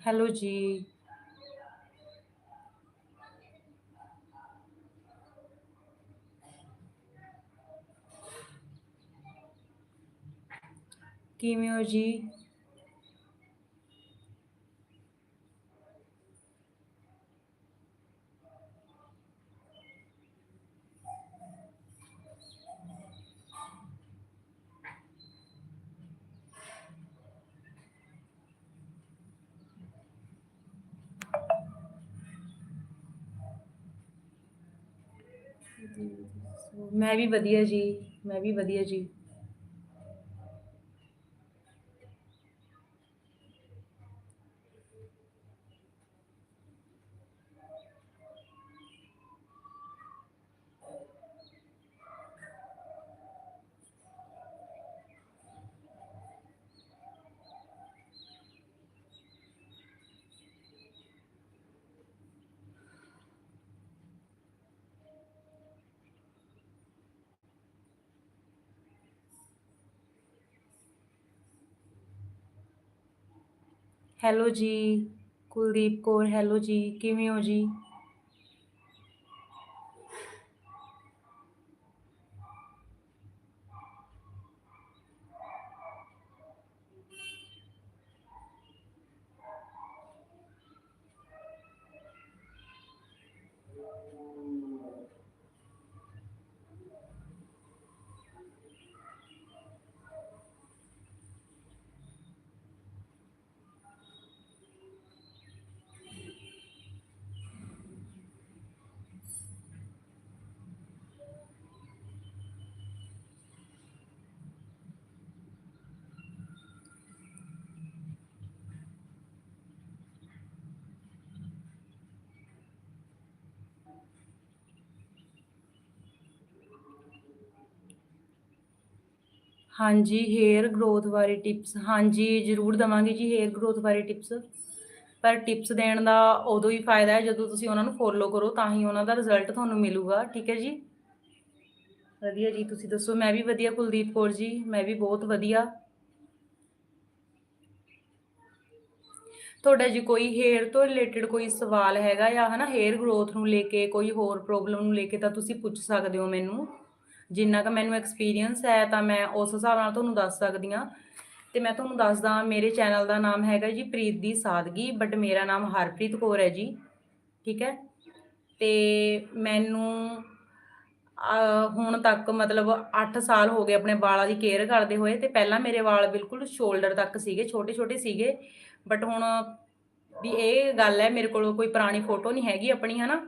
Hello ਜੀ ਕਿਵੇਂ ਹੋ ਜੀ ਮੈਂ ਵੀ ਵਧੀਆ ਜੀ ਮੈਂ ਵੀ ਵਧੀਆ ਜੀ। ਹੈਲੋ ਜੀ ਕੁਲਦੀਪ ਕੌਰ ਹੈਲੋ ਜੀ ਕਿਵੇਂ ਹੋ ਜੀ? ਹਾਂਜੀ ਹੇਅਰ ਗਰੋਥ ਬਾਰੇ ਟਿਪਸ ਹਾਂਜੀ, ਜ਼ਰੂਰ ਦਵਾਂਗੇ ਜੀ ਹੇਅਰ ਗਰੋਥ ਬਾਰੇ ਟਿਪਸ ਪਰ ਟਿਪਸ ਦੇਣ ਦਾ ਉਦੋਂ ਹੀ ਫਾਇਦਾ ਹੈ, ਜਦੋਂ ਤੁਸੀਂ ਉਹਨਾਂ ਨੂੰ ਫੋਲੋ ਕਰੋ, ਤਾਂ ਹੀ ਉਹਨਾਂ ਦਾ ਰਿਜ਼ਲਟ ਤੁਹਾਨੂੰ ਮਿਲੂਗਾ, ਠੀਕ ਹੈ ਜੀ? ਵਧੀਆ ਜੀ, ਤੁਸੀਂ ਦੱਸੋ, ਮੈਂ ਵੀ ਵਧੀਆ, ਕੁਲਦੀਪ ਕੌਰ ਜੀ, ਮੈਂ ਵੀ ਬਹੁਤ ਵਧੀਆ। ਤੁਹਾਡਾ ਜੀ ਕੋਈ ਹੇਅਰ ਤੋਂ ਰਿਲੇਟਡ ਕੋਈ ਸਵਾਲ ਹੈਗਾ ਜਾਂ ਹਨਾ ਹੇਅਰ ਗਰੋਥ ਨੂੰ ਲੈ ਕੇ, ਕੋਈ ਹੋਰ ਪ੍ਰੋਬਲਮ ਨੂੰ ਲੈ ਕੇ ਤਾਂ ਤੁਸੀਂ ਪੁੱਛ ਸਕਦੇ ਹੋ ਮੈਨੂੰ। ਜਿੰਨਾ ਕੁ ਮੈਨੂੰ ਐਕਸਪੀਰੀਅੰਸ ਹੈ ਤਾਂ ਮੈਂ ਉਸ ਹਿਸਾਬ ਨਾਲ ਤੁਹਾਨੂੰ ਦੱਸ ਸਕਦੀ ਹਾਂ। ਤੇ ਮੈਂ ਤੁਹਾਨੂੰ ਦੱਸਦਾ, ਮੇਰੇ ਚੈਨਲ ਦਾ ਨਾਮ ਹੈਗਾ ਜੀ ਪ੍ਰੀਤ ਦੀ ਸਾਦਗੀ ਬਟ ਮੇਰਾ ਨਾਮ ਹਰਪ੍ਰੀਤ ਕੌਰ ਹੈ ਜੀ, ਠੀਕ ਹੈ? ਤੇ ਮੈਨੂੰ ਹੁਣ ਤੱਕ ਮਤਲਬ 8 ਸਾਲ ਹੋ ਗਏ ਆਪਣੇ ਵਾਲਾਂ ਦੀ ਕੇਅਰ ਕਰਦੇ ਹੋਏ ਤੇ ਪਹਿਲਾਂ ਮੇਰੇ ਵਾਲ ਬਿਲਕੁਲ ਸ਼ੋਲਡਰ ਤੱਕ ਸੀਗੇ ਛੋਟੇ ਛੋਟੇ ਸੀਗੇ ਬਟ ਹੁਣ ਵੀ ਇਹ ਗੱਲ ਹੈ, ਮੇਰੇ ਕੋਲ ਕੋਈ ਪੁਰਾਣੀ ਫੋਟੋ ਨਹੀਂ ਹੈਗੀ ਆਪਣੀ, ਹਨਾ?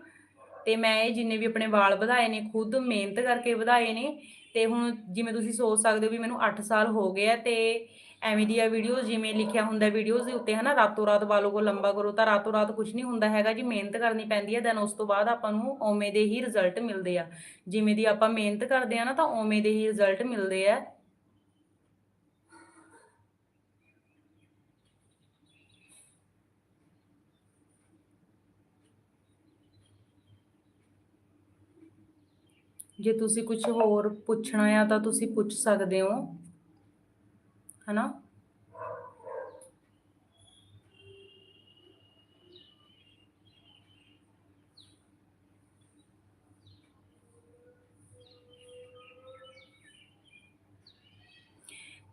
ਤੇ ਮੈਂ ਇਹ ਜਿੰਨੇ ਵੀ ਆਪਣੇ ਵਾਲ ਵਧਾਏ ਨੇ, ਖੁਦ ਮਿਹਨਤ ਕਰਕੇ ਵਧਾਏ ਨੇ ਤੇ ਹੁਣ ਜਿਵੇਂ ਤੁਸੀਂ ਸੋਚ ਸਕਦੇ ਹੋ ਵੀ ਮੈਨੂੰ 8 ਸਾਲ ਹੋ ਗਏ ਆ ਤੇ ਐਵੇਂ ਦੀਆਂ ਵੀਡੀਓਜ਼ ਜਿਵੇਂ ਲਿਖਿਆ ਹੁੰਦਾ ਵੀਡੀਓਜ਼ ਦੇ ਉੱਤੇ ਹਨਾ, ਰਾਤੋਂ ਰਾਤ ਵਾਲੋ ਕੋ ਲੰਬਾ ਕਰੋ ਤਾਂ ਰਾਤੋਂ ਰਾਤ ਕੁਝ ਨਹੀਂ ਹੁੰਦਾ ਹੈਗਾ, ਜੀ ਮਿਹਨਤ ਕਰਨੀ ਪੈਂਦੀ ਹੈ ਦੈਨ ਉਸ ਤੋਂ ਬਾਅਦ ਆਪਾਂ ਨੂੰ ਓਵੇਂ ਦੇ ਹੀ ਰਿਜ਼ਲਟ ਮਿਲਦੇ ਆ। ਜਿਵੇਂ ਦੀ ਆਪਾਂ ਮਿਹਨਤ ਕਰਦੇ ਆ ਨਾ ਤਾਂ ਓਵੇਂ ਦੇ ਹੀ ਰਿਜ਼ਲਟ ਮਿਲਦੇ ਆ। ਜੇ ਤੁਸੀਂ ਕੁਝ ਹੋਰ ਪੁੱਛਣਾ ਆ ਤਾਂ ਤੁਸੀਂ ਪੁੱਛ ਸਕਦੇ ਹੋ। ਹਨਾ?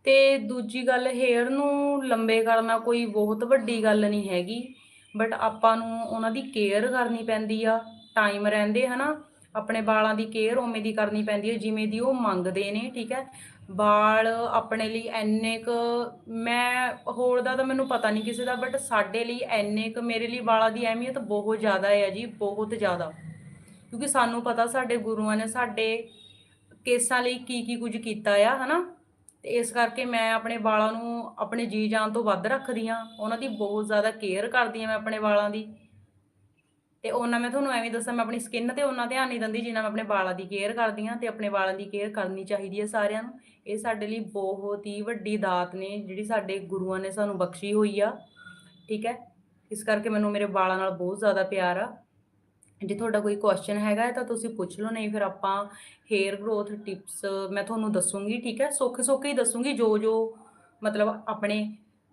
ਤੇ ਦੂਜੀ ਗੱਲ, ਹੇਅਰ ਨੂੰ ਲੰਬੇ ਕਰਨਾ ਕੋਈ ਬਹੁਤ ਵੱਡੀ ਗੱਲ ਨਹੀਂ ਹੈਗੀ ਬਟ ਆਪਾਂ ਨੂੰ ਉਹਨਾਂ ਦੀ ਕੇਅਰ ਕਰਨੀ ਪੈਂਦੀ ਆ ਟਾਈਮ ਰਹਿੰਦੇ ਹਨਾ। ਆਪਣੇ ਵਾਲਾਂ ਦੀ ਕੇਅਰ ਉਵੇਂ ਦੀ ਕਰਨੀ ਪੈਂਦੀ ਹੈ, ਜਿਵੇਂ ਦੀ ਉਹ ਮੰਗਦੇ ਨੇ, ਠੀਕ ਹੈ। ਵਾਲ ਆਪਣੇ ਲਈ ਐਨੇ ਕ, ਮੈਂ ਹੋਰ ਦਾ ਤਾਂ ਮੈਨੂੰ ਪਤਾ ਨਹੀਂ ਕਿਸੇ ਦਾ ਬਟ ਸਾਡੇ ਲਈ ਐਨੇ ਕ ਮੇਰੇ ਲਈ ਵਾਲਾਂ ਦੀ ਅਹਿਮੀਅਤ ਬਹੁਤ ਜ਼ਿਆਦਾ ਹੈ ਜੀ, ਬਹੁਤ ਜ਼ਿਆਦਾ। ਕਿਉਂਕਿ ਸਾਨੂੰ ਪਤਾ ਸਾਡੇ ਗੁਰੂਆਂ ਨੇ ਸਾਡੇ ਕੇਸਾਂ ਲਈ ਕੀ ਕੀ ਕੁਝ ਕੀਤਾ ਆ, ਹਨਾ। ਤੇ ਇਸ ਕਰਕੇ ਮੈਂ ਆਪਣੇ ਵਾਲਾਂ ਨੂੰ ਆਪਣੇ ਜੀ ਜਾਨ ਤੋਂ ਵੱਧ ਰੱਖਦੀ ਆ ਉਹਨਾਂ ਦੀ ਬਹੁਤ ਜ਼ਿਆਦਾ ਕੇਅਰ ਕਰਦੀ ਆ ਮੈਂ ਆਪਣੇ ਵਾਲਾਂ ਦੀ। ਤੇ ਉਹਨਾਂ ਮੈਂ ਤੁਹਾਨੂੰ ਐਵੇਂ ਦੱਸਾਂ, ਮੈਂ ਆਪਣੀ ਸਕਿਨ ਤੇ ਉਹਨਾਂ ਧਿਆਨ ਨਹੀਂ ਦਿੰਦੀ ਜਿੰਨਾ ਮੈਂ ਆਪਣੇ ਵਾਲਾਂ ਦੀ ਕੇਅਰ ਕਰਦੀ ਹਾਂ ਤੇ ਆਪਣੇ ਵਾਲਾਂ ਦੀ ਕੇਅਰ ਕਰਨੀ ਚਾਹੀਦੀ ਹੈ ਸਾਰਿਆਂ ਨੂੰ। ਇਹ ਸਾਡੇ ਲਈ ਬਹੁਤ ਹੀ ਵੱਡੀ ਦਾਤ ਨੇ, ਜਿਹੜੀ ਸਾਡੇ ਗੁਰੂਆਂ ਨੇ ਸਾਨੂੰ ਬਖਸ਼ੀ ਹੋਈ ਆ, ਠੀਕ ਹੈ? ਇਸ ਕਰਕੇ ਮੈਨੂੰ ਮੇਰੇ ਵਾਲਾਂ ਨਾਲ ਬਹੁਤ ਜ਼ਿਆਦਾ ਪਿਆਰ ਆ। ਜੇ ਤੁਹਾਡਾ ਕੋਈ ਕੁਐਸਚਨ ਹੈਗਾ ਤਾਂ ਤੁਸੀਂ ਪੁੱਛ ਲਓ, ਨਹੀਂ ਫਿਰ ਆਪਾਂ ਹੇਅਰ ਗਰੋਥ ਟਿਪਸ ਮੈਂ ਤੁਹਾਨੂੰ ਦੱਸੂਗੀ, ਠੀਕ ਹੈ? ਸੌਖੇ ਸੌਖੇ ਹੀ ਦੱਸੂਗੀ ਜੋ ਜੋ ਮਤਲਬ ਆਪਣੇ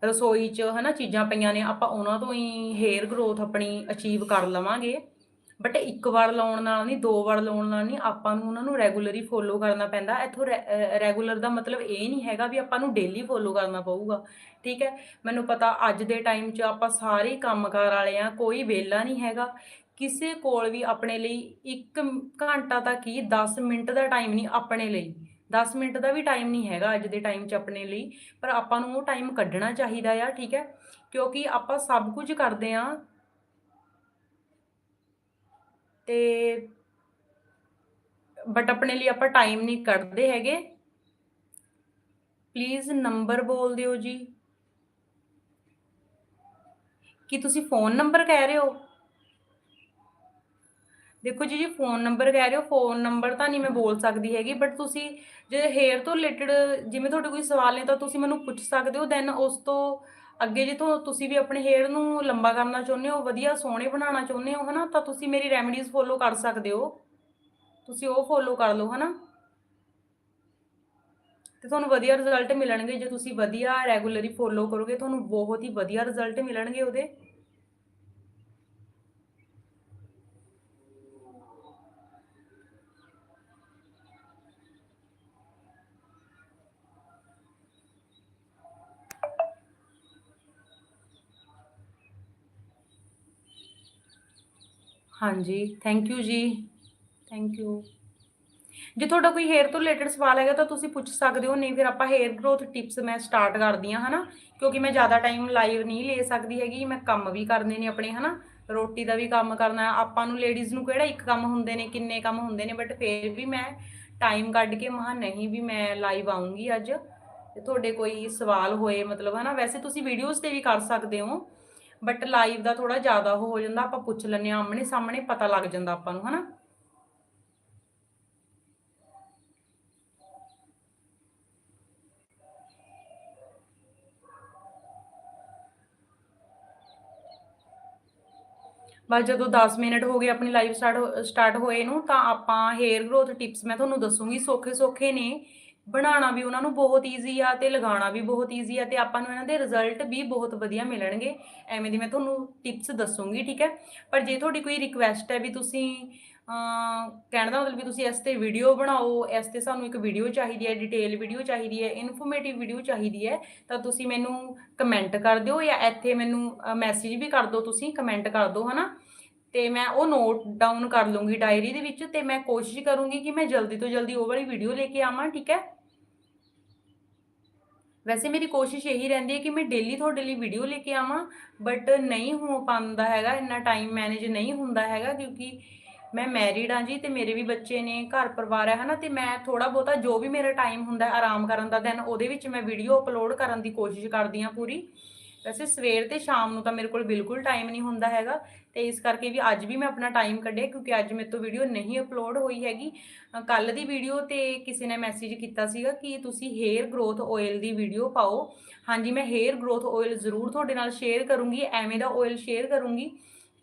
ਰਸੋਈ 'ਚ ਹਨਾ ਚੀਜ਼ਾਂ ਪਈਆਂ ਨੇ, ਆਪਾਂ ਉਹਨਾਂ ਤੋਂ ਹੀ ਹੇਅਰ ਗਰੋਥ ਆਪਣੀ ਅਚੀਵ ਕਰ ਲਵਾਂਗੇ। ਬਟ ਇੱਕ ਵਾਰ ਲਾਉਣ ਨਾਲ ਨਹੀਂ, ਦੋ ਵਾਰ ਲਾਉਣ ਨਾਲ ਨਹੀਂ, ਆਪਾਂ ਨੂੰ ਉਹਨਾਂ ਨੂੰ ਰੈਗੂਲਰੀ ਫੋਲੋ ਕਰਨਾ ਪੈਂਦਾ। ਇੱਥੋਂ ਰੈਗੂਲਰ ਦਾ ਮਤਲਬ ਇਹ ਨਹੀਂ ਹੈਗਾ ਵੀ ਆਪਾਂ ਨੂੰ ਡੇਲੀ ਫੋਲੋ ਕਰਨਾ ਪਊਗਾ। ਠੀਕ ਹੈ? ਮੈਨੂੰ ਪਤਾ ਅੱਜ ਦੇ ਟਾਈਮ 'ਚ ਆਪਾਂ ਸਾਰੇ ਕੰਮਕਾਰ ਵਾਲੇ ਆ, ਕੋਈ ਵਿਹਲਾ ਨਹੀਂ ਹੈਗਾ। ਕਿਸੇ ਕੋਲ ਵੀ ਆਪਣੇ ਲਈ 1 ਘੰਟਾ ਤੱਕ ਹੀ 10 ਮਿੰਟ ਦਾ ਟਾਈਮ ਨਹੀਂ ਆਪਣੇ ਲਈ। 10 ਮਿੰਟ ਦਾ ਵੀ ਟਾਈਮ ਨਹੀਂ ਹੈਗਾ ਅੱਜ ਦੇ ਟਾਈਮ 'ਚ ਆਪਣੇ ਲਈ, ਪਰ ਆਪਾਂ ਨੂੰ ਉਹ ਟਾਈਮ ਕੱਢਣਾ ਚਾਹੀਦਾ ਆ, ਠੀਕ ਹੈ? ਕਿਉਂਕਿ ਆਪਾਂ ਸਭ ਕੁਝ ਕਰਦੇ ਆ ਤੇ ਬਟ ਆਪਣੇ ਲਈ ਆਪਾਂ ਟਾਈਮ ਨਹੀਂ ਕੱਢਦੇ ਹੈਗੇ। ਪਲੀਜ਼ ਨੰਬਰ ਬੋਲ ਦਿਓ ਜੀ। ਕੀ ਤੁਸੀਂ ਫੋਨ ਨੰਬਰ ਕਹਿ ਰਹੇ ਹੋ? ਦੇਖੋ ਜੀ ਜੀ ਫੋਨ ਨੰਬਰ ਕਹਿ ਰਹੇ ਹੋ ਫੋਨ ਨੰਬਰ ਤਾਂ ਨਹੀਂ ਮੈਂ ਬੋਲ ਸਕਦੀ ਹੈਗੀ ਬਟ ਤੁਸੀਂ ਜੇ ਹੇਅਰ ਤੋਂ ਰਿਲੇਟਡ ਜਿਵੇਂ ਤੁਹਾਡੇ ਕੋਈ ਸਵਾਲ ਨੇ ਤਾਂ ਤੁਸੀਂ ਮੈਨੂੰ ਪੁੱਛ ਸਕਦੇ ਹੋ ਦੈਨ ਉਸ ਤੋਂ ਅੱਗੇ ਜੇ ਤੋਂ ਤੁਸੀਂ ਵੀ ਆਪਣੇ ਹੇਅਰ ਨੂੰ ਲੰਬਾ ਕਰਨਾ ਚਾਹੁੰਦੇ ਹੋ ਵਧੀਆ ਸੋਹਣੇ ਬਣਾਉਣਾ ਚਾਹੁੰਦੇ ਹੋ ਹਨਾ ਤਾਂ ਤੁਸੀਂ ਮੇਰੀ ਰੈਮਡੀਜ਼ ਫੋਲੋ ਕਰ ਸਕਦੇ ਹੋ। ਤੁਸੀਂ ਉਹ ਫੋਲੋ ਕਰ ਲਓ ਹਨਾ। ਤੇ ਤੁਹਾਨੂੰ ਵਧੀਆ ਰਿਜ਼ਲਟ ਮਿਲਣਗੇ ਜੇ ਤੁਸੀਂ ਵਧੀਆ ਰੈਗੂਲਰੀ ਫੋਲੋ ਕਰੋਗੇ ਤੁਹਾਨੂੰ ਬਹੁਤ ਹੀ ਵਧੀਆ ਰਿਜ਼ਲਟ ਮਿਲਣਗੇ ਉਹਦੇ। ਹਾਂਜੀ ਥੈਂਕ ਯੂ ਜੀ। ਥੈਂਕ ਯੂ ਜੇ ਤੁਹਾਡਾ ਕੋਈ ਹੇਅਰ ਤੋਂ ਰਿਲੇਟਡ ਸਵਾਲ ਹੈਗਾ ਤਾਂ ਤੁਸੀਂ ਪੁੱਛ ਸਕਦੇ ਹੋ, ਨਹੀਂ ਫਿਰ ਆਪਾਂ ਹੇਅਰ ਗਰੋਥ ਟਿਪਸ ਮੈਂ ਸਟਾਰਟ ਕਰਦੀ ਹਾਂ, ਹਨਾ? ਕਿਉਂਕਿ ਮੈਂ ਜ਼ਿਆਦਾ ਟਾਈਮ ਲਾਈਵ ਨਹੀਂ ਲੈ ਸਕਦੀ ਹੈਗੀ, ਮੈਂ ਕੰਮ ਵੀ ਕਰਨੇ ਨੇ ਆਪਣੇ, ਹਨਾ? ਰੋਟੀ ਦਾ ਵੀ ਕੰਮ ਕਰਨਾ ਆਪਾਂ ਨੂੰ ਲੇਡੀਜ਼ ਨੂੰ ਕਿਹੜਾ ਇੱਕ ਕੰਮ ਹੁੰਦੇ ਨੇ, ਕਿੰਨੇ ਕੰਮ ਹੁੰਦੇ ਨੇ ਬਟ ਫਿਰ ਵੀ ਮੈਂ ਟਾਈਮ ਕੱਢ ਕੇ ਮਹਾ ਨਹੀਂ ਵੀ ਮੈਂ ਲਾਈਵ ਆਉਂਗੀ ਅੱਜ। ਤੇ ਤੁਹਾਡੇ ਕੋਈ ਸਵਾਲ ਹੋਏ, ਮਤਲਬ, ਹਨਾ? ਵੈਸੇ ਤੁਸੀਂ ਵੀਡੀਓਜ਼ ਤੇ ਵੀ ਕਰ ਸਕਦੇ ਹੋ। ਬਟ ਲਾਈਵ ਦਾ ਥੋੜਾ ਜ਼ਿਆਦਾ ਉਹ ਹੋ ਜਾਂਦਾ, ਆਪਾਂ ਪੁੱਛ ਲੈਂਦੇ ਆ ਆਮਣੇ ਸਾਹਮਣੇ ਪਤਾ ਲੱਗ ਜਾਂਦਾ ਆਪਾਂ ਨੂੰ, ਹਨਾ? ਬਸ ਜਦੋਂ 10 ਮਿੰਟ ਹੋ ਗਏ ਆਪਣੀ ਲਾਈਵ ਸਟਾਰਟ ਸਟਾਰਟ ਹੋਏ ਨੂੰ, ਤਾਂ ਆਪਾਂ ਹੇਅਰ ਗਰੋਥ ਟਿਪਸ ਮੈਂ ਤੁਹਾਨੂੰ ਦੱਸੂਗੀ ਸੌਖੇ ਸੌਖੇ ਨੇ। ਬਣਾਉਣਾ ਵੀ ਉਹਨਾਂ ਨੂੰ ਬਹੁਤ ਈਜ਼ੀ ਆ ਤੇ ਲਗਾਉਣਾ ਵੀ ਬਹੁਤ ਈਜ਼ੀ ਆ ਤੇ ਆਪਾਂ ਨੂੰ ਇਹਨਾਂ ਦੇ ਰਿਜ਼ਲਟ ਵੀ ਬਹੁਤ ਵਧੀਆ ਮਿਲਣਗੇ। ਐਵੇਂ ਦੀ ਮੈਂ ਤੁਹਾਨੂੰ ਟਿਪਸ ਦੱਸੂਗੀ, ਠੀਕ ਹੈ? ਪਰ ਜੇ ਤੁਹਾਡੀ ਕੋਈ ਰਿਕੁਐਸਟ ਹੈ ਵੀ ਤੁਸੀਂ ਕਹਿਣ ਦਾ ਮਤਲਬ ਵੀ ਤੁਸੀਂ ਇਸ ਤੇ ਵੀਡੀਓ ਬਣਾਓ, ਇਸ ਤੇ ਸਾਨੂੰ ਇੱਕ ਵੀਡੀਓ ਚਾਹੀਦੀ ਹੈ ਡਿਟੇਲ ਵੀਡੀਓ ਚਾਹੀਦੀ ਹੈ ਇਨਫੋਰਮੇਟਿਵ ਵੀਡੀਓ ਚਾਹੀਦੀ ਹੈ, ਤਾਂ ਤੁਸੀਂ ਮੈਨੂੰ ਕਮੈਂਟ ਕਰ ਦਿਓ ਜਾਂ ਇੱਥੇ ਮੈਨੂੰ ਮੈਸੇਜ ਵੀ ਕਰ ਦਿਓ ਤੁਸੀਂ ਕਮੈਂਟ ਕਰ ਦਿਓ, ਹਨਾ? ਤੇ ਮੈਂ ਉਹ ਨੋਟ ਡਾਊਨ ਕਰ ਲੂੰਗੀ ਡਾਇਰੀ ਦੇ ਵਿੱਚ ਤੇ ਮੈਂ ਕੋਸ਼ਿਸ਼ ਕਰੂੰਗੀ ਕਿ ਮੈਂ ਜਲਦੀ ਤੋਂ ਜਲਦੀ ਉਹ ਵਾਲੀ ਵੀਡੀਓ ਲੈ ਕੇ ਆਵਾਂ, ਠੀਕ ਹੈ? ਵੈਸੇ ਮੇਰੀ ਕੋਸ਼ਿਸ਼ ਇਹੀ ਰਹਿੰਦੀ ਹੈ ਕਿ ਮੈਂ ਡੇਲੀ ਤੁਹਾਡੇ ਲਈ ਵੀਡੀਓ ਲੈ ਕੇ ਆਵਾਂ ਬਟ ਨਹੀਂ ਹੋ ਪਾਉਂਦਾ ਹੈਗਾ, ਇੰਨਾ ਟਾਈਮ ਮੈਨੇਜ ਨਹੀਂ ਹੁੰਦਾ ਹੈਗਾ, ਕਿਉਂਕਿ ਮੈਂ ਮੈਰਿਡ ਹਾਂ ਜੀ ਤੇ ਮੇਰੇ ਵੀ ਬੱਚੇ ਨੇ, ਘਰ ਪਰਿਵਾਰ ਹੈ, ਹਨਾ, ਤੇ ਮੈਂ ਥੋੜਾ ਬਹੁਤਾ ਜੋ ਵੀ ਮੇਰਾ ਟਾਈਮ ਹੁੰਦਾ ਆਰਾਮ ਕਰਨ ਦਾ ਦੈਨ ਉਹਦੇ ਵਿੱਚ ਮੈਂ ਵੀਡੀਓ ਅਪਲੋਡ ਕਰਨ ਦੀ ਕੋਸ਼ਿਸ਼ ਕਰਦੀ ਹਾਂ ਪੂਰੀ। ਵੈਸੇ ਸਵੇਰ ਤੇ ਸ਼ਾਮ ਨੂੰ ਤਾਂ ਮੇਰੇ ਕੋਲ ਬਿਲਕੁਲ ਟਾਈਮ ਨਹੀਂ ਹੁੰਦਾ ਹੈਗਾ ਤੇ ਇਸ ਕਰਕੇ ਵੀ ਅੱਜ ਵੀ ਮੈਂ ਆਪਣਾ ਟਾਈਮ ਕੱਢਿਆ ਕਿਉਂਕਿ ਅੱਜ ਮੇਰੇ ਤੋਂ ਵੀਡੀਓ ਨਹੀਂ ਅਪਲੋਡ ਹੋਈ ਹੈਗੀ। ਕੱਲ ਦੀ ਵੀਡੀਓ ਤੇ ਕਿਸੇ ਨੇ ਮੈਸੇਜ ਕੀਤਾ ਸੀਗਾ ਕਿ ਤੁਸੀਂ ਹੇਅਰ ਗਰੋਥ ਆਇਲ ਦੀ ਵੀਡੀਓ ਪਾਓ। ਹਾਂਜੀ, ਮੈਂ ਹੇਅਰ ਗਰੋਥ ਆਇਲ ਜ਼ਰੂਰ ਤੁਹਾਡੇ ਨਾਲ ਸ਼ੇਅਰ ਕਰੂੰਗੀ, ਐਵੇਂ ਦਾ ਆਇਲ ਸ਼ੇਅਰ ਕਰੂੰਗੀ।